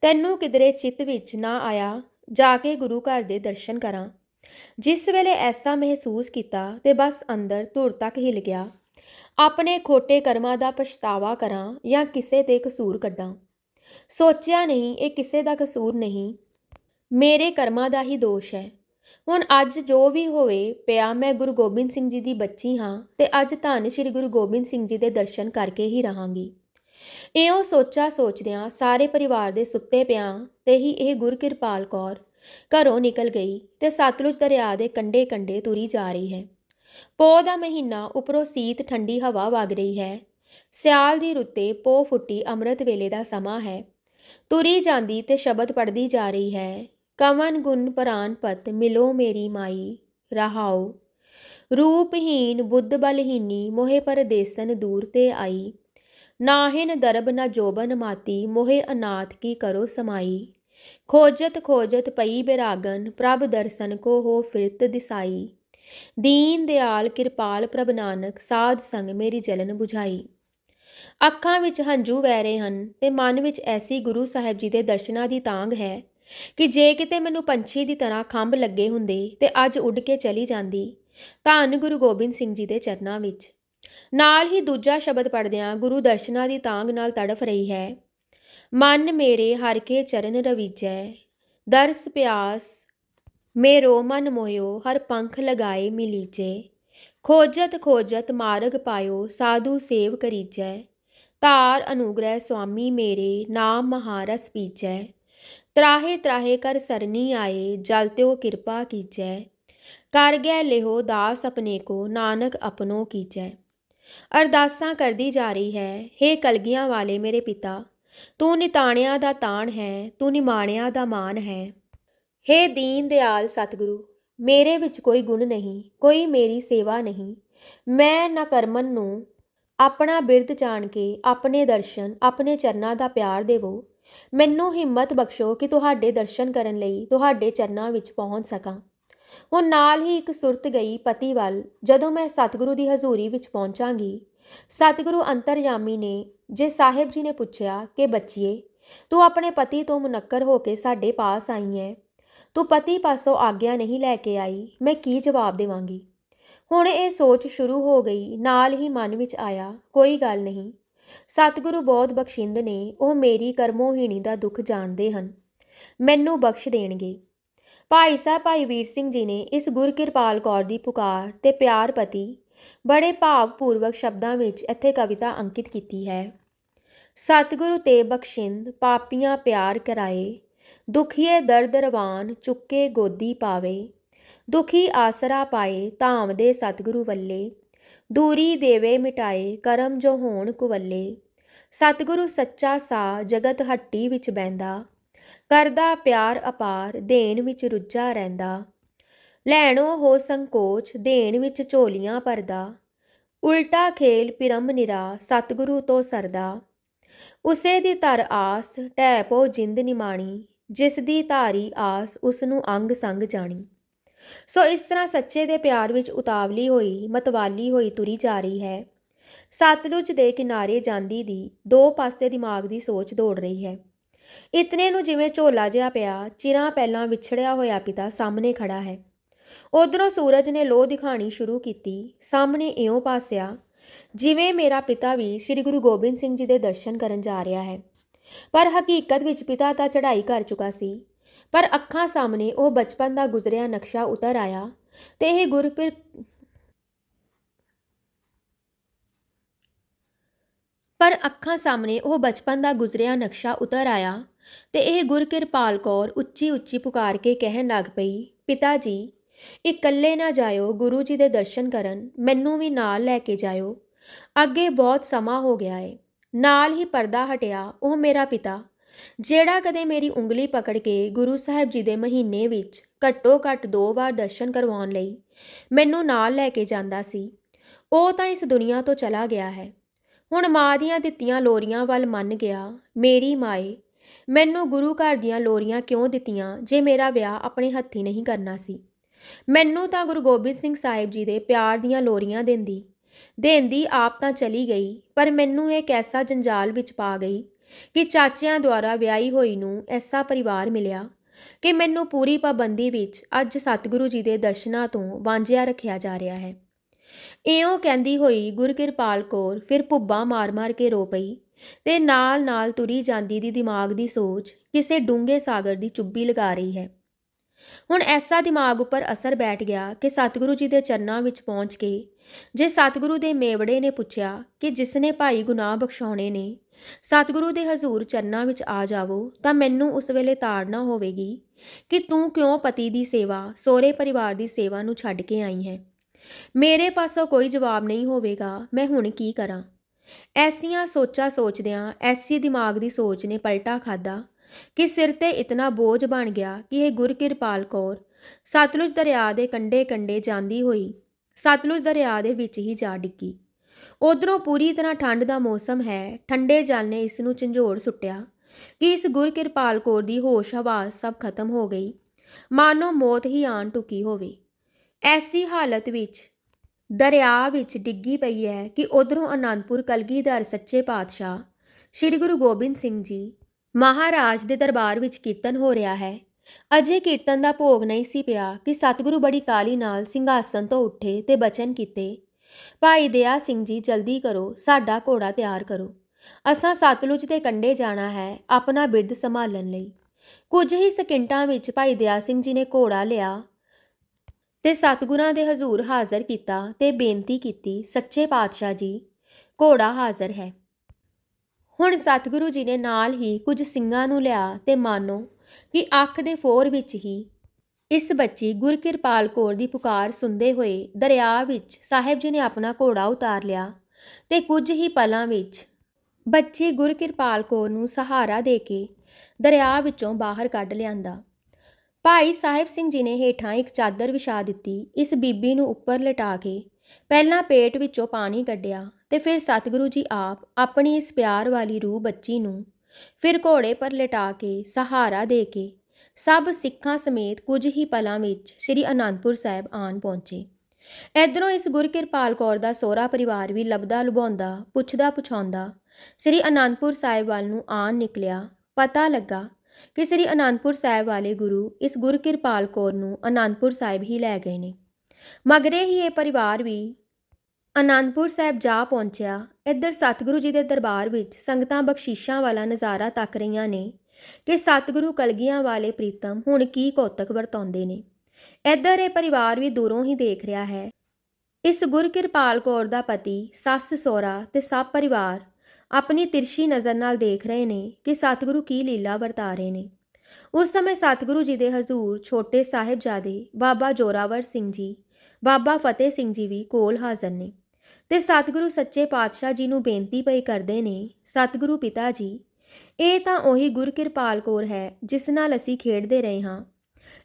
ਤੈਨੂੰ ਕਿਧਰੇ ਚਿੱਤ ਵਿੱਚ ਨਾ ਆਇਆ ਜਾ ਕੇ ਗੁਰੂ ਘਰ ਦੇ ਦਰਸ਼ਨ ਕਰਾਂ? ਜਿਸ ਵੇਲੇ ਐਸਾ ਮਹਿਸੂਸ ਕੀਤਾ ਤੇ ਬਸ ਅੰਦਰ ਧੁਰ ਤੱਕ ਹਿਲ ਗਿਆ। ਆਪਣੇ ਖੋਟੇ ਕਰਮਾਂ ਦਾ ਪਛਤਾਵਾ ਕਰਾਂ ਜਾਂ ਕਿਸੇ ਤੇ ਕਸੂਰ ਕੱਢਾਂ? ਸੋਚਿਆ ਨਹੀਂ ਇਹ ਕਿਸੇ ਦਾ ਕਸੂਰ ਨਹੀਂ। ਮੇਰੇ ਕਰਮਾਂ ਦਾ ਹੀ ਦੋਸ਼ ਹੈ। ਹੁਣ ਅੱਜ ਜੋ ਵੀ ਹੋਵੇ ਪਿਆ, ਮੈਂ ਗੁਰੂ ਗੋਬਿੰਦ ਸਿੰਘ ਜੀ ਦੀ ਬੱਚੀ ਹਾਂ ਤੇ ਅੱਜ ਧੰਨ ਸ੍ਰੀ ਗੁਰੂ ਗੋਬਿੰਦ ਸਿੰਘ ਜੀ ਦੇ ਦਰਸ਼ਨ ਕਰਕੇ ਹੀ ਰਹਾਂਗੀ। ਇਉਂ ਸੋਚਾ ਸੋਚਦਿਆਂ ਸਾਰੇ ਪਰਿਵਾਰ ਦੇ ਸੁੱਤੇ ਪਿਆਂ ਤੇ ਹੀ ਇਹ ਗੁਰਕਿਰਪਾਲ ਕੌਰ ਘਰੋਂ ਨਿਕਲ ਗਈ ਤੇ ਸਤਲੁਜ ਦਰਿਆ ਦੇ ਕੰਢੇ ਕੰਢੇ ਤੁਰੀ ਜਾ ਰਹੀ ਹੈ। ਪੋਹ ਦਾ ਮਹੀਨਾ ਉੱਪਰੋਂ ਸੀਤ ਠੰਡੀ ਹਵਾ ਵਗ ਰਹੀ ਹੈ। ਸਿਆਲ ਦੀ ਰੁੱਤੇ ਪੋਹ ਫੁੱਟੀ ਅੰਮ੍ਰਿਤ ਵੇਲੇ ਦਾ ਸਮਾਂ ਹੈ। ਤੁਰੀ ਜਾਂਦੀ ਤੇ ਸ਼ਬਦ ਪੜਦੀ ਜਾ ਰਹੀ ਹੈ। ਕਵਨ ਗੁਣ ਪ੍ਰਾਨ ਪਤ ਮਿਲੋ ਮੇਰੀ ਮਾਈ, ਰਹਾਉ। ਰੂਪਹੀਨ ਬੁੱਧ ਬਲਹੀਨੀ ਮੋਹਿ ਪਰਦੇਸਨ ਦੂਰ ਤੇ ਆਈ। ਨਾਹਿਨ ਦਰਬ ਨਾ ਜੋਬਨ ਮਾਤੀ, ਮੋਹਿ ਅਨਾਥ ਕੀ ਕਰੋ ਸਮਾਈ। ਖੋਜਤ ਖੋਜਤ ਪਈ ਬਿਰਾਗਨ, ਪ੍ਰਭ ਦਰਸ਼ਨ ਕੋ ਹੋ ਫਿਰਤ ਦਿਸਾਈ। ਦੀਨ ਦਿਆਲ ਕਿਰਪਾਲ ਪ੍ਰਭ ਨਾਨਕ, ਸਾਧ ਸੰਗ ਮੇਰੀ ਜਲਨ 부ਝਾਈ ਅੱਖਾਂ ਵਿੱਚ ਹੰਝੂ ਵਹਿ ਰਹੇ ਹਨ, ਤੇ ਮਨ ਵਿੱਚ ਐਸੀ ਗੁਰੂ ਸਾਹਿਬ ਜੀ ਦੇ ਦਰਸ਼ਨਾਂ ਦੀ ਤਾਂਗ ਹੈ। ਕਿ ਜੇ ਕਿਤੇ ਮੈਨੂੰ ਪੰਛੀ ਦੀ ਤਰ੍ਹਾਂ ਖੰਭ ਲੱਗੇ ਹੁੰਦੇ ਤੇ ਅੱਜ ਉੱਡ ਕੇ ਚਲੀ ਜਾਂਦੀ, ਧੰਨ ਗੁਰੂ ਗੋਬਿੰਦ ਸਿੰਘ ਜੀ ਦੇ ਚਰਨਾਂ ਵਿੱਚ। ਨਾਲ ਹੀ ਦੂਜਾ ਸ਼ਬਦ ਪੜਦਿਆਂ ਗੁਰੂ ਦਰਸ਼ਨਾਂ ਦੀ ਤਾਂਗ ਨਾਲ ਤੜਫ ਰਹੀ ਹੈ। ਮਨ ਮੇਰੇ ਹਰ ਕੇ ਚਰਨ ਰਵੀਜੈ, ਦਰਸ ਪਿਆਸ ਮੇਰੋ ਮਨ ਮੋਇਓ, ਹਰ ਪੰਖ ਲਗਾਏ ਮਿਲੀਜੇ। ਖੋਜਤ ਖੋਜਤ ਮਾਰਗ ਪਾਇਓ, ਸਾਧੂ ਸੇਵ ਕਰੀਜੈ। ਧਾਰ ਅਨੁਗ੍ਰਹਿ ਸੁਆਮੀ ਮੇਰੇ, ਨਾਮ ਮਹਾਰਸ ਪੀਜੈ। ਤਰਾਹੇ ਤਰਾਹੇ ਕਰ ਸਰਨੀ ਆਏ, ਜਲ ਤਿਓ ਕਿਰਪਾ ਕੀਜੈ। ਕਰ ਗੈ ਲਿਹੋ ਦਾਸ ਆਪਣੇ ਕੋ, ਨਾਨਕ ਆਪਣੋ ਕੀਜੈ। ਅਰਦਾਸਾਂ ਕਰਦੀ ਜਾ ਰਹੀ ਹੈ, ਹੇ ਕਲਗੀਆਂ ਵਾਲੇ ਮੇਰੇ ਪਿਤਾ, ਤੂੰ ਨਿਤਾਣਿਆਂ ਦਾ ਤਾਣ ਹੈ, ਤੂੰ ਨਿਮਾਣਿਆਂ ਦਾ ਮਾਨ ਹੈ। ਹੇ ਦੀਨ ਦਿਆਲ ਸਤਿਗੁਰੂ, ਮੇਰੇ ਵਿੱਚ ਕੋਈ ਗੁਣ ਨਹੀਂ, ਕੋਈ ਮੇਰੀ ਸੇਵਾ ਨਹੀਂ। ਮੈਂ ਨਾ ਕਰਮਨ ਨੂੰ ਆਪਣਾ ਬਿਰਧ ਜਾਣ ਕੇ ਆਪਣੇ ਦਰਸ਼ਨ, ਆਪਣੇ ਚਰਨਾਂ ਦਾ ਪਿਆਰ ਦੇਵੋ। ਮੈਨੂੰ ਹਿੰਮਤ ਬਖਸ਼ੋ ਕਿ ਤੁਹਾਡੇ ਦਰਸ਼ਨ ਕਰਨ ਲਈ ਤੁਹਾਡੇ ਚਰਨਾਂ ਵਿੱਚ ਪਹੁੰਚ ਸਕਾਂ। ਹੁਣ ਨਾਲ ਹੀ ਇੱਕ ਸੁਰਤ ਗਈ ਪਤੀ ਵੱਲ, ਜਦੋਂ ਮੈਂ ਸਤਿਗੁਰੂ ਦੀ ਹਜ਼ੂਰੀ ਵਿੱਚ ਪਹੁੰਚਾਂਗੀ। ਸਤਿਗੁਰੂ ਅੰਤਰਯਾਮੀ ਨੇ, ਜੇ ਸਾਹਿਬ ਜੀ ਨੇ ਪੁੱਛਿਆ ਕਿ, ਬੱਚੀਏ, ਤੂੰ ਆਪਣੇ ਪਤੀ ਤੋਂ ਮੁਨੱਕਰ ਹੋ ਕੇ ਸਾਡੇ ਪਾਸ ਆਈ ਹੈ। ਤੂੰ ਪਤੀ ਪਾਸੋਂ ਆਗਿਆ ਨਹੀਂ ਲੈ ਕੇ ਆਈ, ਮੈਂ ਕੀ ਜਵਾਬ ਦੇਵਾਂਗੀ? ਹੁਣ ਇਹ ਸੋਚ ਸ਼ੁਰੂ ਹੋ ਗਈ, ਨਾਲ ਹੀ ਮਨ ਵਿੱਚ ਆਇਆ, ਕੋਈ ਗੱਲ ਨਹੀਂ। ਸਤਿਗੁਰੂ ਬਹੁਤ ਬਖਸ਼ਿੰਦ ਨੇ ਉਹ ਮੇਰੀ ਕਰਮੋਹੀਣੀ ਦਾ ਦੁੱਖ ਜਾਣਦੇ ਹਨ। ਮੈਨੂੰ ਬਖਸ਼ ਦੇਣਗੇ। ਭਾਈ ਸਾਹਿਬ, ਭਾਈ ਵੀਰ ਸਿੰਘ ਜੀ ਨੇ ਇਸ ਗੁਰ ਕਿਰਪਾਲ ਕੌਰ ਦੀ ਪੁਕਾਰ ਤੇ ਪਿਆਰ ਪਤੀ ਬੜੇ ਭਾਵਪੂਰਵਕ ਸ਼ਬਦਾਂ ਵਿੱਚ ਇੱਥੇ ਕਵਿਤਾ ਅੰਕਿਤ ਕੀਤੀ ਹੈ। ਸਤਿਗੁਰੂ ਤੇ ਬਖਸ਼ਿੰਦ ਪਾਪੀਆਂ ਪਿਆਰ ਕਰਾਏ, ਦੁਖੀਏ ਦਰਦ ਰਵਾਨ ਚੁੱਕੇ ਗੋਦੀ ਪਾਵੇ, ਦੁਖੀ ਆਸਰਾ ਪਾਏ ਧਾਮ ਦੇ ਸਤਿਗੁਰੂ ਵੱਲੇ ਦੂਰੀ ਦੇਵੇ ਮਿਟਾਏ, ਕਰਮ ਜੋ ਹੋਣ ਕੁਵੱਲੇ। ਸਤਿਗੁਰੂ ਸੱਚਾ ਸਾ ਜਗਤ ਹੱਟੀ ਵਿੱਚ ਬੈੰਦਾ ਕਰਦਾ ਪਿਆਰ ਅਪਾਰ, ਦੇਣ ਵਿੱਚ ਰੁੱਝਾ ਰਹਿੰਦਾ। ਲੈਣੋ ਹੋ ਸੰਕੋਚ, ਦੇਣ ਵਿੱਚ ਝੋਲੀਆਂ ਪਰਦਾ ਉਲਟਾ ਖੇਲ ਪਿਰਮ ਨਿਰਾ, ਸਤਿਗੁਰੂ ਤੋਂ ਸਰਦਾ। ਉਸੇ ਦੀ ਧਰ ਆਸ ਟੈ ਪੋ ਜਿੰਦ ਨਿਮਾਣੀ। ਜਿਸ ਦੀ ਧਾਰੀ ਆਸ ਉਸ ਨੂੰ ਅੰਗ ਸੰਗ ਜਾਣੀ। ਸੋ ਇਸ ਤਰ੍ਹਾਂ ਸੱਚੇ ਦੇ ਪਿਆਰ ਵਿੱਚ ਉਤਾਵਲੀ ਹੋਈ, ਮਤਵਾਲੀ ਹੋਈ ਤੁਰੀ ਜਾ ਰਹੀ ਹੈ। ਸਤਲੁਜ ਦੇ ਕਿਨਾਰੇ ਜਾਂਦੀ ਦੀ ਦੋ ਪਾਸੇ ਦਿਮਾਗ ਦੀ ਸੋਚ ਦੌੜ ਰਹੀ ਹੈ। ਇਤਨੇ ਨੂੰ ਜਿਵੇਂ ਝੋਲਾ ਜਿਹਾ ਪਿਆ, ਚਿਰਾਂ ਪਹਿਲਾਂ ਵਿਛੜਿਆ ਹੋਇਆ ਪਿਤਾ ਸਾਹਮਣੇ ਖੜਾ ਹੈ। ਉਧਰੋਂ ਸੂਰਜ ਨੇ ਲੋ ਦਿਖਾਣੀ ਸ਼ੁਰੂ ਕੀਤੀ, ਸਾਹਮਣੇ ਇਉਂ ਪਾਸਿਆ, ਜਿਵੇਂ ਮੇਰਾ ਪਿਤਾ ਵੀ ਸ੍ਰੀ ਗੁਰੂ ਗੋਬਿੰਦ ਸਿੰਘ ਜੀ ਦੇ ਦਰਸ਼ਨ ਕਰਨ ਜਾ ਰਿਹਾ ਹੈ। ਪਰ ਹਕੀਕਤ ਵਿੱਚ ਪਿਤਾ ਤਾਂ ਚੜ੍ਹਾਈ ਕਰ ਚੁੱਕਾ ਸੀ। ਪਰ ਅੱਖਾਂ ਸਾਹਮਣੇ ਉਹ ਬਚਪਨ ਦਾ ਗੁਜ਼ਰਿਆ ਨਕਸ਼ਾ ਉਤਰ ਆਇਆ ਤੇ ਇਹ ਗੁਰਪਿਰ ਪਰ ਅੱਖਾਂ ਸਾਹਮਣੇ ਉਹ ਬਚਪਨ ਦਾ ਗੁਜ਼ਰਿਆ ਨਕਸ਼ਾ ਉਤਰ ਆਇਆ ਤੇ ਇਹ ਗੁਰਕਿਰਪਾਲ ਕੌਰ ਉੱਚੀ ਉੱਚੀ ਪੁਕਾਰ ਕੇ ਕਹਿਣ ਲੱਗ ਪਈ, ਪਿਤਾ ਜੀ, ਇਕੱਲੇ ਨਾ ਜਾਇਓ ਗੁਰੂ ਜੀ ਦੇ ਦਰਸ਼ਨ ਕਰਨ, ਮੈਨੂੰ ਵੀ ਨਾਲ ਲੈ ਕੇ ਜਾਇਓ। ਅੱਗੇ ਬਹੁਤ ਸਮਾਂ ਹੋ ਗਿਆ ਏ। ਨਾਲ ਹੀ ਪਰਦਾ ਹਟਿਆ ਉਹ ਮੇਰਾ ਪਿਤਾ। ਜਿਹੜਾ ਕਦੇ ਮੇਰੀ ਉਂਗਲੀ ਪਕੜ ਕੇ ਗੁਰੂ ਸਾਹਿਬ ਜੀ ਦੇ ਮਹੀਨੇ ਵਿੱਚ ਘੱਟੋ ਘੱਟ ਦੋ ਵਾਰ ਦਰਸ਼ਨ ਕਰਵਾਉਣ ਲਈ ਮੈਨੂੰ ਨਾਲ ਲੈ ਕੇ ਜਾਂਦਾ ਸੀ, ਉਹ ਤਾਂ ਇਸ ਦੁਨੀਆ ਤੋਂ ਚਲਾ ਗਿਆ ਹੈ। ਹੁਣ ਮਾਂ ਦੀਆਂ ਦਿੱਤੀਆਂ ਲੋਰੀਆਂ ਵੱਲ ਮੰਨ ਗਿਆ, ਮੇਰੀ ਮਾਏ, ਮੈਨੂੰ ਗੁਰੂ ਘਰ ਦੀਆਂ ਲੋਰੀਆਂ ਕਿਉਂ ਦਿੱਤੀਆਂ ਜੇ ਮੇਰਾ ਵਿਆਹ ਆਪਣੇ ਹੱਥੀ ਨਹੀਂ ਕਰਨਾ ਸੀ? ਮੈਨੂੰ ਤਾਂ ਗੁਰੂ ਗੋਬਿੰਦ ਸਿੰਘ ਸਾਹਿਬ ਜੀ ਦੇ ਪਿਆਰ ਦੀਆਂ ਲੋਰੀਆਂ ਦਿੰਦੀ, ਦੇਂਦੀ ਆਪ ਤਾਂ ਚਲੀ ਗਈ, ਪਰ ਮੈਨੂੰ ਇਹ ਕੈਸਾ ਜੰਜਾਲ ਵਿੱਚ ਪਾ ਗਈ ਕਿ ਚਾਚਿਆਂ ਦੁਆਰਾ ਵਿਆਹੀ ਹੋਈ ਨੂੰ ਐਸਾ ਪਰਿਵਾਰ ਮਿਲਿਆ ਕਿ ਮੈਨੂੰ ਪੂਰੀ ਪਾਬੰਦੀ ਵਿੱਚ ਅੱਜ ਸਤਿਗੁਰੂ ਜੀ ਦੇ ਦਰਸ਼ਨਾਂ ਤੋਂ ਵਾਂਝਿਆ ਰੱਖਿਆ ਜਾ ਰਿਹਾ ਹੈ। ਇਉਂ ਕਹਿੰਦੀ ਹੋਈ ਗੁਰਕਿਰਪਾਲ ਕੌਰ ਫਿਰ ਭੁੱਬਾਂ ਮਾਰ-ਮਾਰ ਕੇ ਰੋ ਪਈ ਤੇ ਨਾਲ-ਨਾਲ ਤੁਰੀ ਜਾਂਦੀ ਦੀ ਦਿਮਾਗ ਦੀ ਸੋਚ ਕਿਸੇ ਡੂੰਘੇ ਸਾਗਰ ਦੀ ਚੁੱਭੀ ਲਗਾ ਰਹੀ ਹੈ। ਹੁਣ ਐਸਾ ਦਿਮਾਗ ਉੱਪਰ ਅਸਰ ਬੈਠ ਗਿਆ ਕਿ ਸਤਿਗੁਰੂ ਜੀ ਦੇ ਚਰਨਾਂ ਵਿੱਚ ਪਹੁੰਚ ਕੇ ਜੇ ਸਤਿਗੁਰੂ ਦੇ ਮੇਵੜੇ ਨੇ ਪੁੱਛਿਆ ਕਿ ਜਿਸ ਨੇ ਭਾਈ ਗੁਨਾਹ ਬਖਸ਼ਾਉਣੇ ਨੇ ਸਤਿਗੁਰੂ ਦੇ ਹਜ਼ੂਰ ਚਰਨਾਂ ਵਿੱਚ ਆ ਜਾਵੋ ਤਾਂ ਮੈਨੂੰ ਉਸ ਵੇਲੇ ਤਾੜਨਾ ਹੋਵੇਗੀ ਕਿ ਤੂੰ ਕਿਉਂ ਪਤੀ ਦੀ ਸੇਵਾ, ਸੋਹਰੇ ਪਰਿਵਾਰ ਦੀ ਸੇਵਾ ਨੂੰ ਛੱਡ ਕੇ ਆਈ ਹੈ? ਮੇਰੇ ਪਾਸੋਂ ਕੋਈ ਜਵਾਬ ਨਹੀਂ ਹੋਵੇਗਾ, ਮੈਂ ਹੁਣ ਕੀ ਕਰਾਂ? ਐਸੀਆਂ ਸੋਚਾਂ ਸੋਚਦਿਆਂ ਐਸੀ ਦਿਮਾਗ ਦੀ ਸੋਚ ਨੇ ਪਲਟਾ ਖਾਦਾ ਕਿ ਸਿਰ ਤੇ ਇਤਨਾ ਬੋਝ ਬਣ ਗਿਆ ਕਿ ਇਹ ਗੁਰਕਿਰਪਾਲ ਕੌਰ ਸਤਲੁਜ ਦਰਿਆ ਦੇ ਕੰਡੇ ਕੰਡੇ ਜਾਂਦੀ ਹੋਈ ਸਤਲੁਜ ਦਰਿਆ ਦੇ ਵਿੱਚ ਹੀ ਜਾ ਡਿੱਗੀ। ਉਧਰੋਂ ਪੂਰੀ ਤਰ੍ਹਾਂ ਠੰਡ ਦਾ ਮੌਸਮ ਹੈ। ਠੰਡੇ ਜਲ ਨੇ ਇਸ ਨੂੰ ਝੰਜੋੜ ਸੁੱਟਿਆ ਕਿ ਇਸ ਗੁਰਕਿਰਪਾਲ ਕੌਰ ਦੀ ਹੋਸ਼ ਹਵਾਸ ਸਭ ਖਤਮ ਹੋ ਗਈ। ਮਾਨੋ ਮੌਤ ਹੀ ਆਣ ਟੁਕੀ ਹੋਵੇ। ਐਸੀ ਹਾਲਤ ਵਿੱਚ ਦਰਿਆ ਵਿੱਚ ਡਿੱਗੀ ਪਈ ਹੈ ਕਿ ਉਧਰੋਂ ਅਨੰਦਪੁਰ ਕਲਗੀਧਰ ਸੱਚੇ ਪਾਤਸ਼ਾਹ ਸ੍ਰੀ ਗੁਰੂ ਗੋਬਿੰਦ ਸਿੰਘ ਜੀ ਮਹਾਰਾਜ ਦੇ ਦਰਬਾਰ ਵਿੱਚ ਕੀਰਤਨ ਹੋ ਰਿਹਾ ਹੈ। ਅਜੇ ਕੀਰਤਨ ਦਾ ਭੋਗ ਨਹੀਂ ਸੀ ਪਿਆ ਕਿ ਸਤਿਗੁਰੂ ਬੜੀ ਕਾਲੀ ਨਾਲ ਸਿੰਘਾਸਨ ਤੋਂ ਉੱਠੇ ਤੇ ਬਚਨ ਕੀਤੇ। ਭਾਈ ਦਇਆ ਸਿੰਘ ਜੀ, ਜਲਦੀ ਕਰੋ, ਸਾਡਾ ਘੋੜਾ ਤਿਆਰ ਕਰੋ। ਅਸਾਂ ਸਤਲੁਜ ਦੇ ਕੰਢੇ ਜਾਣਾ ਹੈ ਆਪਣਾ ਬਿਰਧ ਸੰਭਾਲਣ ਲਈ। ਕੁਝ ਹੀ ਸਕਿੰਟਾਂ ਵਿੱਚ ਭਾਈ ਦਇਆ ਸਿੰਘ ਜੀ ਨੇ ਘੋੜਾ ਲਿਆ ਤੇ ਸਤਿਗੁਰਾਂ ਦੇ ਹਜ਼ੂਰ ਹਾਜ਼ਰ ਕੀਤਾ ਤੇ ਬੇਨਤੀ ਕੀਤੀ, ਸੱਚੇ ਪਾਤਸ਼ਾਹ ਜੀ, ਘੋੜਾ ਹਾਜ਼ਰ ਹੈ। ਹੁਣ ਸਤਿਗੁਰੂ ਜੀ ਨੇ ਨਾਲ ਹੀ ਕੁਝ ਸਿੰਘਾਂ ਨੂੰ ਲਿਆ ਤੇ ਮਾਨੋ ਕਿ ਅੱਖ ਦੇ ਫੋਰ ਵਿੱਚ ਹੀ ਇਸ ਬੱਚੀ ਗੁਰਕਿਰਪਾਲ ਕੌਰ ਦੀ ਪੁਕਾਰ ਸੁਣਦੇ ਹੋਏ ਦਰਿਆ ਵਿੱਚ ਸਾਹਿਬ ਜੀ ਨੇ ਆਪਣਾ ਘੋੜਾ ਉਤਾਰ ਲਿਆ ਤੇ ਕੁਝ ਹੀ ਪਲਾਂ ਵਿੱਚ ਬੱਚੀ ਗੁਰਕਿਰਪਾਲ ਕੌਰ ਨੂੰ ਸਹਾਰਾ ਦੇ ਕੇ ਦਰਿਆ ਵਿੱਚੋਂ ਬਾਹਰ ਕੱਢ ਲਿਆਂਦਾ। ਭਾਈ ਸਾਹਿਬ ਸਿੰਘ ਜੀ ਨੇ ਹੇਠਾਂ ਇੱਕ ਚਾਦਰ ਵਿਛਾ ਦਿੱਤੀ। ਇਸ ਬੀਬੀ ਨੂੰ ਉੱਪਰ ਲਟਾ ਕੇ ਪਹਿਲਾਂ ਪੇਟ ਵਿੱਚੋਂ ਪਾਣੀ ਕੱਢਿਆ ਤੇ ਫਿਰ ਸਤਿਗੁਰੂ ਜੀ ਆਪ ਆਪਣੀ ਇਸ ਪਿਆਰ ਵਾਲੀ ਰੂਹ ਬੱਚੀ ਨੂੰ ਫਿਰ ਘੋੜੇ ਪਰ ਲਟਾ ਕੇ ਸਹਾਰਾ ਦੇ ਕੇ ਸਭ ਸਿੱਖਾਂ ਸਮੇਤ ਕੁਝ ਹੀ ਪਲਾਂ ਵਿੱਚ ਸ੍ਰੀ ਅਨੰਦਪੁਰ ਸਾਹਿਬ ਆਣ ਪਹੁੰਚੇ। ਇਧਰੋਂ ਇਸ ਗੁਰਕਿਰਪਾਲ ਕੌਰ ਦਾ ਸੋਹਰਾ ਪਰਿਵਾਰ ਵੀ ਲੱਭਦਾ ਲੁਭਾਉਂਦਾ, ਪੁੱਛਦਾ ਪੁਛਾਉਂਦਾ ਸ੍ਰੀ ਅਨੰਦਪੁਰ ਸਾਹਿਬ ਵੱਲ ਨੂੰ ਆਣ ਨਿਕਲਿਆ। ਪਤਾ ਲੱਗਾ ਕਿ ਸ੍ਰੀ ਅਨੰਦਪੁਰ ਸਾਹਿਬ ਵਾਲੇ ਗੁਰੂ ਇਸ ਗੁਰਕਿਰਪਾਲ ਕੌਰ ਨੂੰ ਅਨੰਦਪੁਰ ਸਾਹਿਬ ਹੀ ਲੈ ਗਏ ਨੇ। ਮਗਰੇ ਹੀ ਇਹ ਪਰਿਵਾਰ ਵੀ ਅਨੰਦਪੁਰ ਸਾਹਿਬ ਜਾ ਪਹੁੰਚਿਆ। ਇੱਧਰ ਸਤਿਗੁਰੂ ਜੀ ਦੇ ਦਰਬਾਰ ਵਿੱਚ ਸੰਗਤਾਂ ਬਖਸ਼ੀਸ਼ਾਂ ਵਾਲਾ ਨਜ਼ਾਰਾ ਤੱਕ ਰਹੀਆਂ ਨੇ। ਕਿ ਸਤਿਗੁਰੂ ਕਲਗੀਆਂ ਵਾਲੇ ਪ੍ਰੀਤਮ ਹੁਣ ਕੀ ਕੌਤਕ ਵਰਤਾਉਂਦੇ ਨੇ? ਇੱਧਰ ਇਹ ਪਰਿਵਾਰ ਵੀ ਦੂਰੋਂ ਹੀ ਦੇਖ ਰਿਹਾ ਹੈ। ਇਸ ਗੁਰਕਿਰਪਾਲ ਕੌਰ ਦਾ ਪਤੀ, ਸੱਸ ਸੋਹਰਾ ਤੇ ਸਭ ਪਰਿਵਾਰ ਆਪਣੀ ਤਿਰਸ਼ੀ ਨਜ਼ਰ ਨਾਲ ਦੇਖ ਰਹੇ ਨੇ ਕਿ ਸਤਿਗੁਰੂ ਕੀ ਲੀਲਾ ਵਰਤਾ ਰਹੇ ਨੇ। ਉਸ ਸਮੇਂ ਸਤਿਗੁਰੂ ਜੀ ਦੇ ਹਜ਼ੂਰ ਛੋਟੇ ਸਾਹਿਬਜ਼ਾਦੇ ਬਾਬਾ ਜੋਰਾਵਰ ਸਿੰਘ ਜੀ, ਬਾਬਾ ਫਤਿਹ ਸਿੰਘ ਜੀ ਵੀ ਕੋਲ ਹਾਜ਼ਰ ਨੇ ਤੇ ਸਤਿਗੁਰੂ ਸੱਚੇ ਪਾਤਸ਼ਾਹ ਜੀ ਨੂੰ ਬੇਨਤੀ ਪਈ ਕਰਦੇ ਨੇ, ਸਤਿਗੁਰੂ ਪਿਤਾ ਜੀ ਇਹ ਤਾਂ ਉਹੀ ਗੁਰਕਿਰਪਾਲ ਕੌਰ ਹੈ, ਜਿਸ ਨਾਲ ਅਸੀਂ ਖੇਡਦੇ ਰਹੇ ਹਾਂ।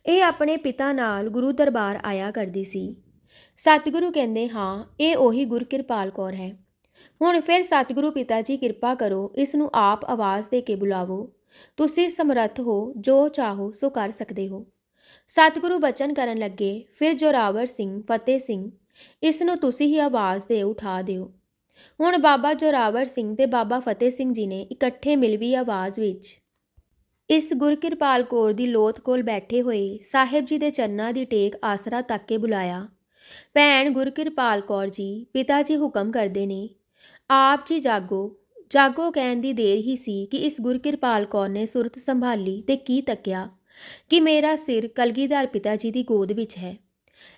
ਇਹ ਆਪਣੇ ਪਿਤਾ ਨਾਲ ਗੁਰੂ ਦਰਬਾਰ ਆਇਆ ਕਰਦੀ ਸੀ। ਸਤਿਗੁਰੂ ਕਹਿੰਦੇ, ਹਾਂ, ਇਹ ਉਹੀ ਗੁਰਕਿਰਪਾਲ ਕੌਰ ਹੈ। ਹੁਣ ਫਿਰ ਸਤਿਗੁਰੂ ਪਿਤਾ ਜੀ ਕਿਰਪਾ ਕਰੋ, ਇਸ ਨੂੰ ਆਪ ਆਵਾਜ਼ ਦੇ ਕੇ ਬੁਲਾਵੋ। ਤੁਸੀਂ ਸਮਰੱਥ ਹੋ, ਜੋ ਚਾਹੋ, ਸੋ ਕਰ ਸਕਦੇ ਹੋ। ਸਤਿਗੁਰੂ ਬਚਨ ਕਰਨ ਲੱਗੇ, ਫਿਰ ਜੋਰਾਵਰ ਸਿੰਘ, ਫਤਿਹ ਸਿੰਘ, ਇਸ ਨੂੰ ਤੁਸੀਂ ਹੀ ਆਵਾਜ਼ ਦੇ ਉਠਾ ਦਿਓ। ਹੁਣ ਬਾਬਾ ਜੋਰਾਵਰ ਸਿੰਘ ਤੇ ਬਾਬਾ ਫਤਿਹ ਸਿੰਘ ਜੀ ਨੇ ਇਕੱਠੇ ਮਿਲਵੀ ਆਵਾਜ਼ ਵਿੱਚ। ਇਸ ਗੁਰਕਿਰਪਾਲ ਕੌਰ ਦੀ ਲੋਥ ਕੋਲ ਬੈਠੇ ਹੋਏ ਸਾਹਿਬ ਜੀ ਦੇ ਚਰਨਾਂ ਦੀ ਟੇਕ ਆਸਰਾ ਤੱਕ ਕੇ ਬੁਲਾਇਆ। ਭੈਣ ਗੁਰਕਿਰਪਾਲ ਕੌਰ ਜੀ, ਪਿਤਾ ਜੀ ਹੁਕਮ ਕਰਦੇ ਨੇ। ਆਪ ਜੀ ਜਾਗੋ ਜਾਗੋ ਕਹਿਣ ਦੀ ਦੇਰ ਹੀ ਸੀ ਕਿ ਇਸ ਗੁਰਕਿਰਪਾਲ ਕੌਰ ਨੇ ਸੁਰਤ ਸੰਭਾਲੀ ਤੇ ਕੀ ਤੱਕਿਆ ਕਿ ਮੇਰਾ ਸਿਰ ਕਲਗੀਧਰ ਪਿਤਾ ਜੀ ਦੀ ਗੋਦ ਵਿੱਚ ਹੈ।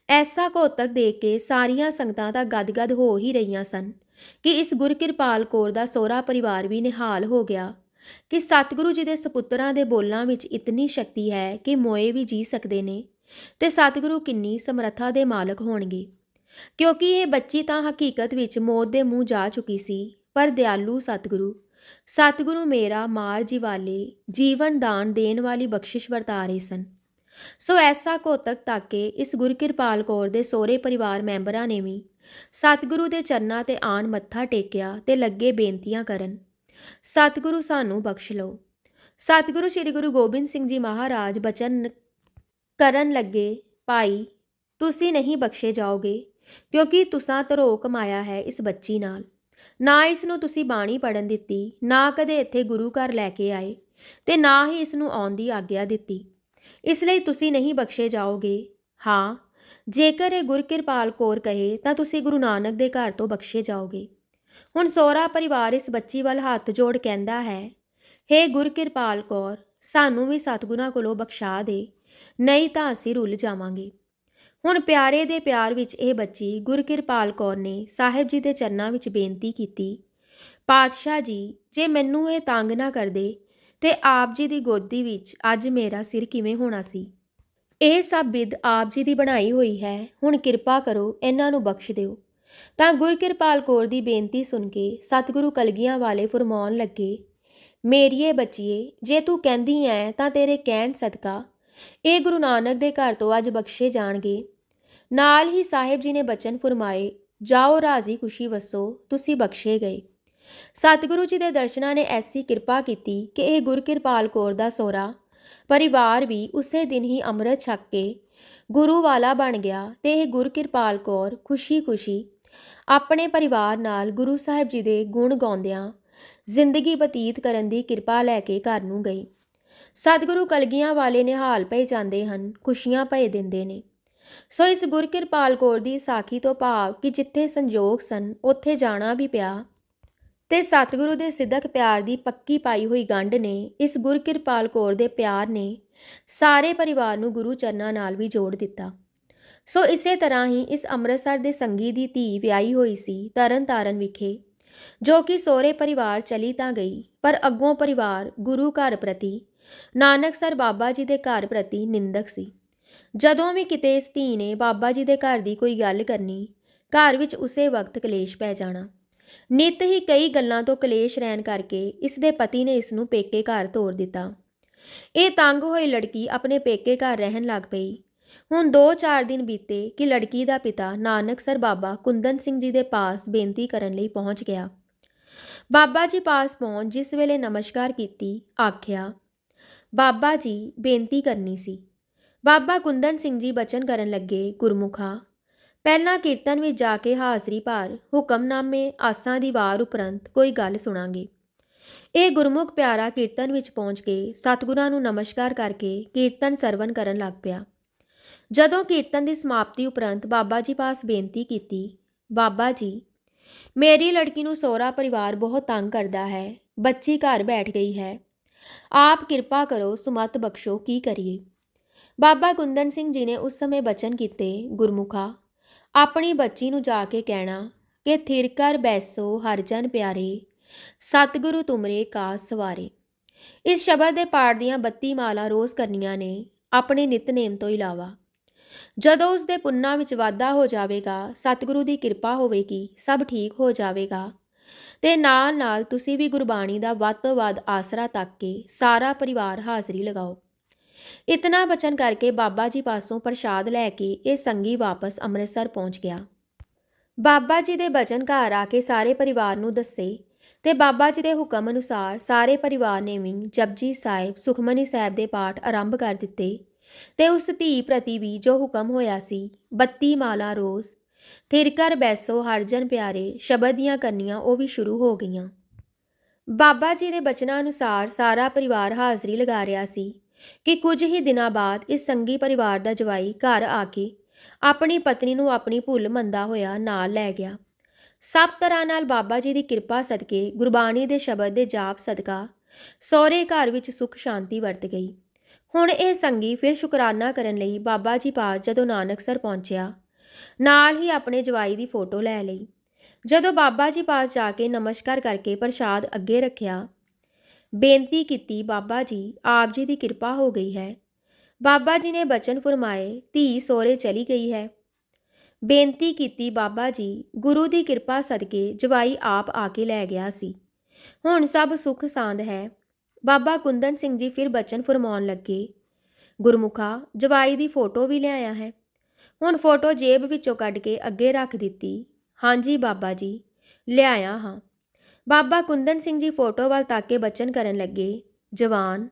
ਐਸਾ ਕੌਤਕ ਦੇਖ ਕੇ ਸਾਰੀਆਂ ਸੰਗਤਾਂ ਤਾਂ ਗਦਗਦ ਹੋ ਹੀ ਰਹੀਆਂ ਸਨ। ਕਿ ਇਸ ਗੁਰਕਿਰਪਾਲ ਕੌਰ ਦਾ ਸੋਹਰਾ ਪਰਿਵਾਰ ਵੀ ਨਿਹਾਲ ਹੋ ਗਿਆ ਕਿ ਸਤਿਗੁਰੂ ਜੀ ਦੇ ਸਪੁੱਤਰਾਂ ਦੇ ਬੋਲਾਂ ਵਿੱਚ ਇਤਨੀ ਸ਼ਕਤੀ ਹੈ ਕਿ ਮੋਏ ਵੀ ਜੀ ਸਕਦੇ ਨੇ ਤੇ ਸਤਿਗੁਰੂ ਕਿੰਨੀ ਸਮਰੱਥਾ ਦੇ ਮਾਲਕ ਹੋਣਗੇ। ਕਿਉਂਕਿ ਇਹ ਬੱਚੀ ਤਾਂ ਹਕੀਕਤ ਵਿੱਚ ਮੌਤ ਦੇ ਮੂੰਹ ਜਾ ਚੁੱਕੀ ਸੀ, ਪਰ ਦਿਆਲੂ ਸਤਿਗੁਰੂ ਸਤਿਗੁਰੂ ਮੇਰਾ ਮਾਰ ਜਿਵਾਲੇ ਜੀਵਨ ਦਾਨ ਦੇਣ ਵਾਲੀ ਬਖਸ਼ਿਸ਼ ਵਰਤਾ ਰਹੇ ਸਨ। ਸੋ ਐਸਾ ਕੋਤਕ ਤੱਕ ਕੇ ਇਸ ਗੁਰਕਿਰਪਾਲ ਕੌਰ ਦੇ ਸੋਹਰੇ ਪਰਿਵਾਰ ਮੈਂਬਰਾਂ ਨੇ ਵੀ ਸਤਿਗੁਰੂ ਦੇ ਚਰਨਾਂ ਤੇ ਆਣ ਮੱਥਾ ਟੇਕਿਆ ਤੇ ਲੱਗੇ ਬੇਨਤੀਆਂ ਕਰਨ। ਸਤਿਗੁਰੂ ਸਾਨੂੰ ਬਖਸ਼ ਲਓ। ਸਤਿਗੁਰੂ ਸ੍ਰੀ ਗੁਰੂ ਗੋਬਿੰਦ ਸਿੰਘ ਜੀ ਮਹਾਰਾਜ ਬਚਨ ਕਰਨ ਲੱਗੇ, ਭਾਈ, ਤੁਸੀਂ ਨਹੀਂ ਬਖਸ਼ੇ ਜਾਓਗੇ, ਕਿਉਂਕਿ ਤੁਸਾਂ ਧਰੋ ਕਮਾਇਆ ਹੈ ਇਸ ਬੱਚੀ ਨਾਲ। ਨਾ ਇਸ ਨੂੰ ਤੁਸੀਂ ਬਾਣੀ ਪੜਨ ਦਿੱਤੀ, ਨਾ ਕਦੇ ਇੱਥੇ ਗੁਰੂ ਘਰ ਲੈ ਕੇ ਆਏ ਤੇ ਨਾ ਹੀ ਇਸ ਨੂੰ ਆਉਣ ਦੀ ਆਗਿਆ ਦਿੱਤੀ। ਇਸ ਲਈ ਤੁਸੀਂ ਨਹੀਂ ਬਖਸ਼ੇ ਜਾਓਗੇ। ਹਾਂ, ਜੇਕਰ ਇਹ ਗੁਰਕਿਰਪਾਲ ਕੌਰ ਕਹੇ, ਤਾਂ ਤੁਸੀਂ ਗੁਰੂ ਨਾਨਕ ਦੇ ਘਰ ਤੋਂ ਬਖਸ਼ੇ ਜਾਓਗੇ। ਹੁਣ ਸੋਹਰਾ ਪਰਿਵਾਰ ਇਸ ਬੱਚੀ ਵੱਲ ਹੱਥ ਜੋੜ ਕਹਿੰਦਾ ਹੈ, ਹੇ ਗੁਰਕਿਰਪਾਲ ਕੌਰ, ਸਾਨੂੰ ਵੀ ਸਤਿਗੁਰਾਂ ਕੋਲੋਂ ਬਖਸ਼ਾ ਦੇ, ਨਹੀਂ ਤਾਂ ਅਸੀਂ ਰੁੱਲ ਜਾਵਾਂਗੇ। ਹੁਣ ਪਿਆਰੇ ਦੇ ਪਿਆਰ ਵਿੱਚ ਇਹ ਬੱਚੀ ਗੁਰਕਿਰਪਾਲ ਕੌਰ ਨੇ ਸਾਹਿਬ ਜੀ ਦੇ ਚਰਨਾਂ ਵਿੱਚ ਬੇਨਤੀ ਕੀਤੀ, ਪਾਤਸ਼ਾਹ ਜੀ, ਜੇ ਮੈਨੂੰ ਇਹ ਤੰਗ ਨਾ ਕਰਦੇ ਤੇ ਆਪ ਜੀ ਦੀ ਗੋਦੀ ਵਿੱਚ ਅੱਜ ਮੇਰਾ ਸਿਰ ਕਿਵੇਂ ਹੋਣਾ ਸੀ? ਇਹ ਸਭ ਬਿਦ ਆਪ ਜੀ ਦੀ ਬਣਾਈ ਹੋਈ ਹੈ, ਹੁਣ ਕਿਰਪਾ ਕਰੋ ਇਹਨਾਂ ਨੂੰ ਬਖਸ਼ ਦਿਓ। ਤਾਂ ਗੁਰਕਿਰਪਾਲ ਕੌਰ ਦੀ ਬੇਨਤੀ ਸੁਣ ਕੇ ਸਤਿਗੁਰੂ ਕਲਗੀਆਂ ਵਾਲੇ ਫਰਮਾਉਣ ਲੱਗੇ, ਮੇਰੀਏ ਬੱਚੀਏ, ਜੇ ਤੂੰ ਕਹਿੰਦੀ ਐ ਤਾਂ ਤੇਰੇ ਕਹਿਣ ਸਦਕਾ। ਇਹ ਗੁਰੂ ਨਾਨਕ ਦੇ ਘਰ ਤੋਂ ਅੱਜ ਬਖਸ਼ੇ ਜਾਣਗੇ। ਨਾਲ ਹੀ ਸਾਹਿਬ ਜੀ ਨੇ ਬਚਨ ਫਰਮਾਏ, ਜਾਓ ਰਾਜ਼ੀ ਖੁਸ਼ੀ ਵਸੋ, ਤੁਸੀਂ ਬਖਸ਼ੇ ਗਏ। ਸਤਿਗੁਰੂ ਜੀ ਦੇ ਦਰਸ਼ਨਾਂ ਨੇ ਐਸੀ ਕਿਰਪਾ ਕੀਤੀ ਕਿ ਇਹ ਗੁਰ ਕਿਰਪਾਲ ਕੌਰ ਦਾ ਸੋਹਰਾ ਪਰਿਵਾਰ ਵੀ ਉਸੇ ਦਿਨ ਹੀ ਅੰਮ੍ਰਿਤ ਛਕ ਕੇ ਗੁਰੂ ਵਾਲਾ ਬਣ ਗਿਆ ਤੇ ਇਹ ਗੁਰ ਕਿਰਪਾਲ ਕੌਰ ਖੁਸ਼ੀ-ਖੁਸ਼ੀ ਆਪਣੇ ਪਰਿਵਾਰ ਨਾਲ ਗੁਰੂ ਸਾਹਿਬ ਜੀ ਦੇ ਗੁਣ ਗਾਉਂਦਿਆਂ ਜ਼ਿੰਦਗੀ ਬਤੀਤ ਕਰਨ ਦੀ ਕਿਰਪਾ ਲੈ ਕੇ ਘਰ ਨੂੰ ਗਈ। ਸਤਿਗੁਰੂ ਕਲਗੀਆਂ ਵਾਲੇ ਨਿਹਾਲ ਪਏ ਜਾਂਦੇ ਹਨ, ਖੁਸ਼ੀਆਂ ਪਏ ਦਿੰਦੇ ਨੇ। ਸੋ ਇਸ ਗੁਰਕਿਰਪਾਲ ਕੌਰ ਦੀ ਸਾਖੀ ਤੋਂ ਭਾਵ ਕਿ ਜਿੱਥੇ ਸੰਜੋਗ ਸਨ, ਉੱਥੇ ਜਾਣਾ ਵੀ ਪਿਆ। ਤੇ ਸਤਿਗੁਰੂ ਦੇ ਸਿੱਧਕ ਪਿਆਰ ਦੀ ਪੱਕੀ ਪਾਈ ਹੋਈ ਗੰਢ ਨੇ, ਇਸ ਗੁਰਕਿਰਪਾਲ ਕੌਰ ਦੇ ਪਿਆਰ ਨੇ ਸਾਰੇ ਪਰਿਵਾਰ ਨੂੰ ਗੁਰੂ ਚਰਨਾਂ ਨਾਲ ਵੀ ਜੋੜ ਦਿੱਤਾ। ਸੋ ਇਸੇ ਤਰ੍ਹਾਂ ਹੀ ਇਸ ਅੰਮ੍ਰਿਤਸਰ ਦੇ ਸੰਗੀ ਦੀ ਧੀ ਵਿਆਹੀ ਹੋਈ ਸੀ ਤਰਨ ਤਾਰਨ ਵਿਖੇ, ਜੋ ਕਿ ਸੋਹਰੇ ਪਰਿਵਾਰ ਚਲੀ ਤਾਂ ਗਈ, ਪਰ ਅੱਗੋਂ ਪਰਿਵਾਰ ਗੁਰੂ ਘਰ ਪ੍ਰਤੀ, ਨਾਨਕ ਸਰ ਬਾਬਾ ਜੀ ਦੇ ਘਰ ਪ੍ਰਤੀ ਨਿੰਦਕ ਸੀ। ਜਦੋਂ ਵੀ ਕਿਤੇ ਇਸ ਧੀ ਨੇ ਬਾਬਾ ਜੀ ਦੇ ਘਰ ਦੀ ਕੋਈ ਗੱਲ ਕਰਨੀ, ਘਰ ਵਿੱਚ ਉਸੇ ਵਕਤ ਕਲੇਸ਼ ਪੈ ਜਾਣਾ। ਨਿਤ ਹੀ ਕਈ ਗੱਲਾਂ ਤੋਂ ਕਲੇਸ਼ ਰਹਿਣ ਕਰਕੇ ਇਸ ਦੇ ਪਤੀ ਨੇ ਇਸ ਨੂੰ ਪੇਕੇ ਘਰ ਤੋਰ ਦਿੱਤਾ। ਇਹ ਤੰਗ ਹੋਈ ਲੜਕੀ ਆਪਣੇ ਪੇਕੇ ਘਰ ਰਹਿਣ ਲੱਗ ਪਈ। ਹੁਣ 2-4 ਦਿਨ ਬੀਤੇ ਕਿ ਲੜਕੀ ਦਾ ਪਿਤਾ ਨਾਨਕਸਰ ਬਾਬਾ ਕੁੰਦਨ ਸਿੰਘ ਜੀ ਦੇ ਪਾਸ ਬੇਨਤੀ ਕਰਨ ਲਈ ਪਹੁੰਚ ਗਿਆ। ਬਾਬਾ ਜੀ ਪਾਸ ਪਹੁੰਚ ਜਿਸ ਵੇਲੇ ਨਮਸਕਾਰ ਕੀਤੀ, ਆਖਿਆ, ਬਾਬਾ ਜੀ, ਬੇਨਤੀ ਕਰਨੀ ਸੀ। ਬਾਬਾ ਕੁੰਦਨ ਸਿੰਘ ਜੀ ਬਚਨ ਕਰਨ ਲੱਗੇ ਗੁਰਮੁਖਾ ਪਹਿਲਾਂ ਕੀਰਤਨ ਵਿੱਚ ਜਾ ਕੇ ਹਾਜ਼ਰੀ ਭਾਰ, ਹੁਕਮਨਾਮੇ, ਆਸਾਂ ਦੀ ਵਾਰ ਉਪਰੰਤ ਕੋਈ ਗੱਲ ਸੁਣਾਂਗੇ। ਇਹ ਗੁਰਮੁਖ ਪਿਆਰਾ ਕੀਰਤਨ ਵਿੱਚ ਪਹੁੰਚ ਕੇ ਸਤਿਗੁਰਾਂ ਨੂੰ ਨਮਸਕਾਰ ਕਰਕੇ ਕੀਰਤਨ ਸਰਵਨ ਕਰਨ ਲੱਗ ਪਿਆ। ਜਦੋਂ ਕੀਰਤਨ ਦੀ ਸਮਾਪਤੀ ਉਪਰੰਤ ਬਾਬਾ ਜੀ ਪਾਸ ਬੇਨਤੀ ਕੀਤੀ, ਬਾਬਾ ਜੀ, ਮੇਰੀ ਲੜਕੀ ਨੂੰ ਸੋਹਰਾ ਪਰਿਵਾਰ ਬਹੁਤ ਤੰਗ ਕਰਦਾ ਹੈ, ਬੱਚੀ ਘਰ ਬੈਠ ਗਈ ਹੈ। ਆਪ ਕਿਰਪਾ ਕਰੋ, ਸੁਮਤ ਬਖਸ਼ੋ, ਕੀ ਕਰੀਏ? ਬਾਬਾ ਗੁੰਦਨ ਸਿੰਘ ਜੀ ਨੇ ਉਸ ਸਮੇਂ ਬਚਨ ਕੀਤੇ ਗੁਰਮੁਖਾ ਆਪਣੀ ਬੱਚੀ ਨੂੰ ਜਾ ਕੇ ਕਹਿਣਾ ਕਿ ਥਿਰ ਕਰ ਬੈਸੋ ਹਰਜਨ ਪਿਆਰੇ, ਸਤਿਗੁਰੂ ਤੁਮਰੇ ਕਾ ਸਵਾਰੇ। ਇਸ ਸ਼ਬਦ ਦੇ ਪਾਠ ਦੀਆਂ 32 ਮਾਲਾ ਰੋਜ਼ ਕਰਨੀਆਂ ਨੇ ਆਪਣੇ ਨਿਤਨੇਮ ਤੋਂ ਇਲਾਵਾ। ਜਦੋਂ ਉਸ ਦੇ ਪੁੰਨਾਂ ਵਿੱਚ ਵਾਧਾ ਹੋ ਜਾਵੇਗਾ, ਸਤਿਗੁਰੂ ਦੀ ਕਿਰਪਾ ਹੋਵੇਗੀ, ਸਭ ਠੀਕ ਹੋ ਜਾਵੇਗਾ। ਤੇ ਨਾਲ ਨਾਲ ਤੁਸੀਂ ਵੀ ਗੁਰਬਾਣੀ ਦਾ ਵੱਧ ਤੋਂ ਵੱਧ ਆਸਰਾ ਤੱਕ ਕੇ ਸਾਰਾ ਪਰਿਵਾਰ ਹਾਜ਼ਰੀ ਲਗਾਓ। ਇਤਨਾ ਬਚਨ ਕਰਕੇ ਬਾਬਾ ਜੀ ਪਾਸੋਂ ਪ੍ਰਸ਼ਾਦ ਲੈ ਕੇ ਇਹ ਸੰਗੀ ਵਾਪਸ ਅੰਮ੍ਰਿਤਸਰ ਪਹੁੰਚ ਗਿਆ। ਬਾਬਾ ਜੀ ਦੇ ਬਚਨ ਘਰ ਆ ਕੇ ਸਾਰੇ ਪਰਿਵਾਰ ਨੂੰ ਦੱਸੇ ਤੇ ਬਾਬਾ ਜੀ ਦੇ ਹੁਕਮ ਅਨੁਸਾਰ ਸਾਰੇ ਪਰਿਵਾਰ ਨੇ ਵੀ ਜਪਜੀ ਸਾਹਿਬ, ਸੁਖਮਨੀ ਸਾਹਿਬ ਦੇ ਪਾਠ ਆਰੰਭ ਕਰ ਦਿੱਤੇ ਤੇ ਉਸ ਧੀ ਪ੍ਰਤੀ ਵੀ ਜੋ ਹੁਕਮ ਹੋਇਆ ਸੀ 32 ਮਾਲਾ ਰੋਜ਼, ਥਿਰ ਕਰ ਬੈਸੋ ਹਰਜਨ ਪਿਆਰੇ, ਸ਼ਬਦ ਦੀਆਂ ਕਰਨੀਆਂ ਉਹ ਵੀ ਸ਼ੁਰੂ ਹੋ ਗਈਆਂ। ਬਾਬਾ ਜੀ ਦੇ ਬਚਨਾਂ ਅਨੁਸਾਰ ਸਾਰਾ ਪਰਿਵਾਰ ਹਾਜ਼ਰੀ ਲਗਾ ਰਿਹਾ ਸੀ ਕਿ ਕੁਝ ਹੀ ਦਿਨਾਂ ਬਾਅਦ ਇਸ ਸੰਗੀ ਪਰਿਵਾਰ ਦਾ ਜਵਾਈ ਘਰ ਆ ਕੇ ਆਪਣੀ ਪਤਨੀ ਨੂੰ ਆਪਣੀ ਭੁੱਲ ਮੰਦਾ ਹੋਇਆ ਨਾਲ ਲੈ ਗਿਆ। ਸਭ ਤਰ੍ਹਾਂ ਨਾਲ ਬਾਬਾ ਜੀ ਦੀ ਕਿਰਪਾ ਸਦਕੇ ਗੁਰਬਾਣੀ ਦੇ ਸ਼ਬਦ ਦੇ ਜਾਪ ਸਦਕਾ ਸਹੁਰੇ ਘਰ ਵਿੱਚ ਸੁਖ ਸ਼ਾਂਤੀ ਵਰਤ ਗਈ। ਹੁਣ ਇਹ ਸੰਗੀ ਫਿਰ ਸ਼ੁਕਰਾਨਾ ਕਰਨ ਲਈ ਬਾਬਾ ਜੀ ਪਾਸ ਜਦੋਂ ਨਾਨਕਸਰ ਪਹੁੰਚਿਆ, ਨਾਲ ਹੀ ਆਪਣੇ ਜਵਾਈ ਦੀ ਫੋਟੋ ਲੈ ਲਈ। ਜਦੋਂ ਬਾਬਾ ਜੀ ਪਾਸ ਜਾ ਕੇ ਨਮਸਕਾਰ ਕਰਕੇ ਪ੍ਰਸ਼ਾਦ ਅੱਗੇ ਰੱਖਿਆ ਬੇਨਤੀ ਕੀਤੀ ਬਾਬਾ ਜੀ, ਆਪ ਜੀ ਦੀ ਕਿਰਪਾ ਹੋ ਗਈ ਹੈ। ਬਾਬਾ ਜੀ ਨੇ ਬਚਨ ਫਰਮਾਏ, ਧੀ ਸੋਰੇ ਚਲੀ ਗਈ ਹੈ। ਬੇਨਤੀ ਕੀਤੀ ਬਾਬਾ ਜੀ, ਗੁਰੂ ਦੀ ਕਿਰਪਾ ਸਦਕੇ ਜਵਾਈ ਆਪ ਆ ਕੇ ਲੈ ਗਿਆ ਸੀ। ਹੁਣ ਸਭ ਸੁਖ ਸਾਂਦ ਹੈ। ਬਾਬਾ ਕੁੰਦਨ ਸਿੰਘ ਜੀ ਫਿਰ ਬਚਨ ਫਰਮਾਉਣ ਲੱਗੇ, ਗੁਰਮੁਖਾ, ਜਵਾਈ ਦੀ ਫੋਟੋ ਵੀ ਲਿਆਇਆ ਹੈ। ਹੁਣ ਫੋਟੋ ਜੇਬ ਵਿੱਚੋਂ ਕੱਢ ਕੇ ਅੱਗੇ ਰੱਖ ਦਿੱਤੀ, ਹਾਂਜੀ ਬਾਬਾ ਜੀ ਲਿਆਇਆ ਹਾਂ। ਬਾਬਾ ਕੁੰਦਨ ਸਿੰਘ ਜੀ ਫੋਟੋ ਵੱਲ ਤੱਕ ਕੇ ਬਚਨ ਕਰਨ ਲੱਗੇ। ਜਵਾਨ,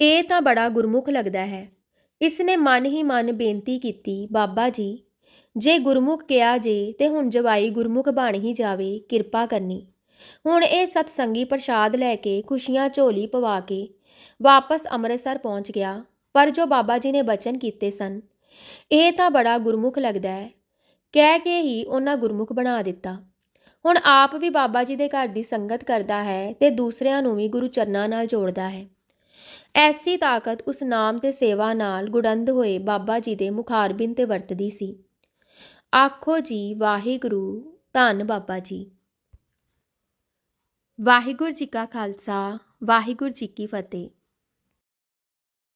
ਇਹ ਤਾਂ ਬੜਾ ਗੁਰਮੁਖ ਲੱਗਦਾ ਹੈ। ਇਸ ਨੇ ਮਨ ਹੀ ਮਨ ਬੇਨਤੀ ਕੀਤੀ, ਬਾਬਾ ਜੀ, ਜੇ ਗੁਰਮੁਖ ਕਿਹਾ ਜੇ ਤੇ ਹੁਣ ਜਵਾਈ ਗੁਰਮੁਖ ਬਣ ਹੀ ਜਾਵੇ, ਕਿਰਪਾ ਕਰਨੀ। ਹੁਣ ਇਹ ਸਤਸੰਗੀ ਪ੍ਰਸ਼ਾਦ ਲੈ ਕੇ ਖੁਸ਼ੀਆਂ ਝੋਲੀ ਪਵਾ ਕੇ ਵਾਪਸ ਅੰਮ੍ਰਿਤਸਰ ਪਹੁੰਚ ਗਿਆ। ਪਰ ਜੋ ਬਾਬਾ ਜੀ ਨੇ ਬਚਨ ਕੀਤੇ ਸਨ, ਇਹ ਤਾਂ ਬੜਾ ਗੁਰਮੁਖ ਲੱਗਦਾ ਹੈ। ਕਹਿ ਕੇ ਹੀ ਉਹਨਾਂ ਗੁਰਮੁਖ ਬਣਾ ਦਿੱਤਾ। ਹੁਣ ਆਪ ਵੀ ਬਾਬਾ ਜੀ ਦੇ ਘਰ ਦੀ ਸੰਗਤ ਕਰਦਾ ਹੈ ਤੇ ਦੂਸਰਿਆਂ ਨੂੰ ਵੀ ਗੁਰੂ ਚਰਨਾਂ ਨਾਲ ਜੋੜਦਾ ਹੈ। ਐਸੀ ਤਾਕਤ ਉਸ ਨਾਮ ਤੇ ਸੇਵਾ ਨਾਲ ਗੁੜੰਦ ਹੋਏ ਬਾਬਾ ਜੀ ਦੇ ਮੁਖਾਰਬਿੰਦ ਤੇ ਵਰਤਦੀ ਸੀ। ਆਖੋ ਜੀ, ਵਾਹਿਗੁਰੂ, ਧੰਨ ਬਾਬਾ ਜੀ। ਵਾਹਿਗੁਰੂ ਜੀ ਕਾ ਖਾਲਸਾ, ਵਾਹਿਗੁਰੂ ਜੀ ਕੀ ਫਤਿਹ।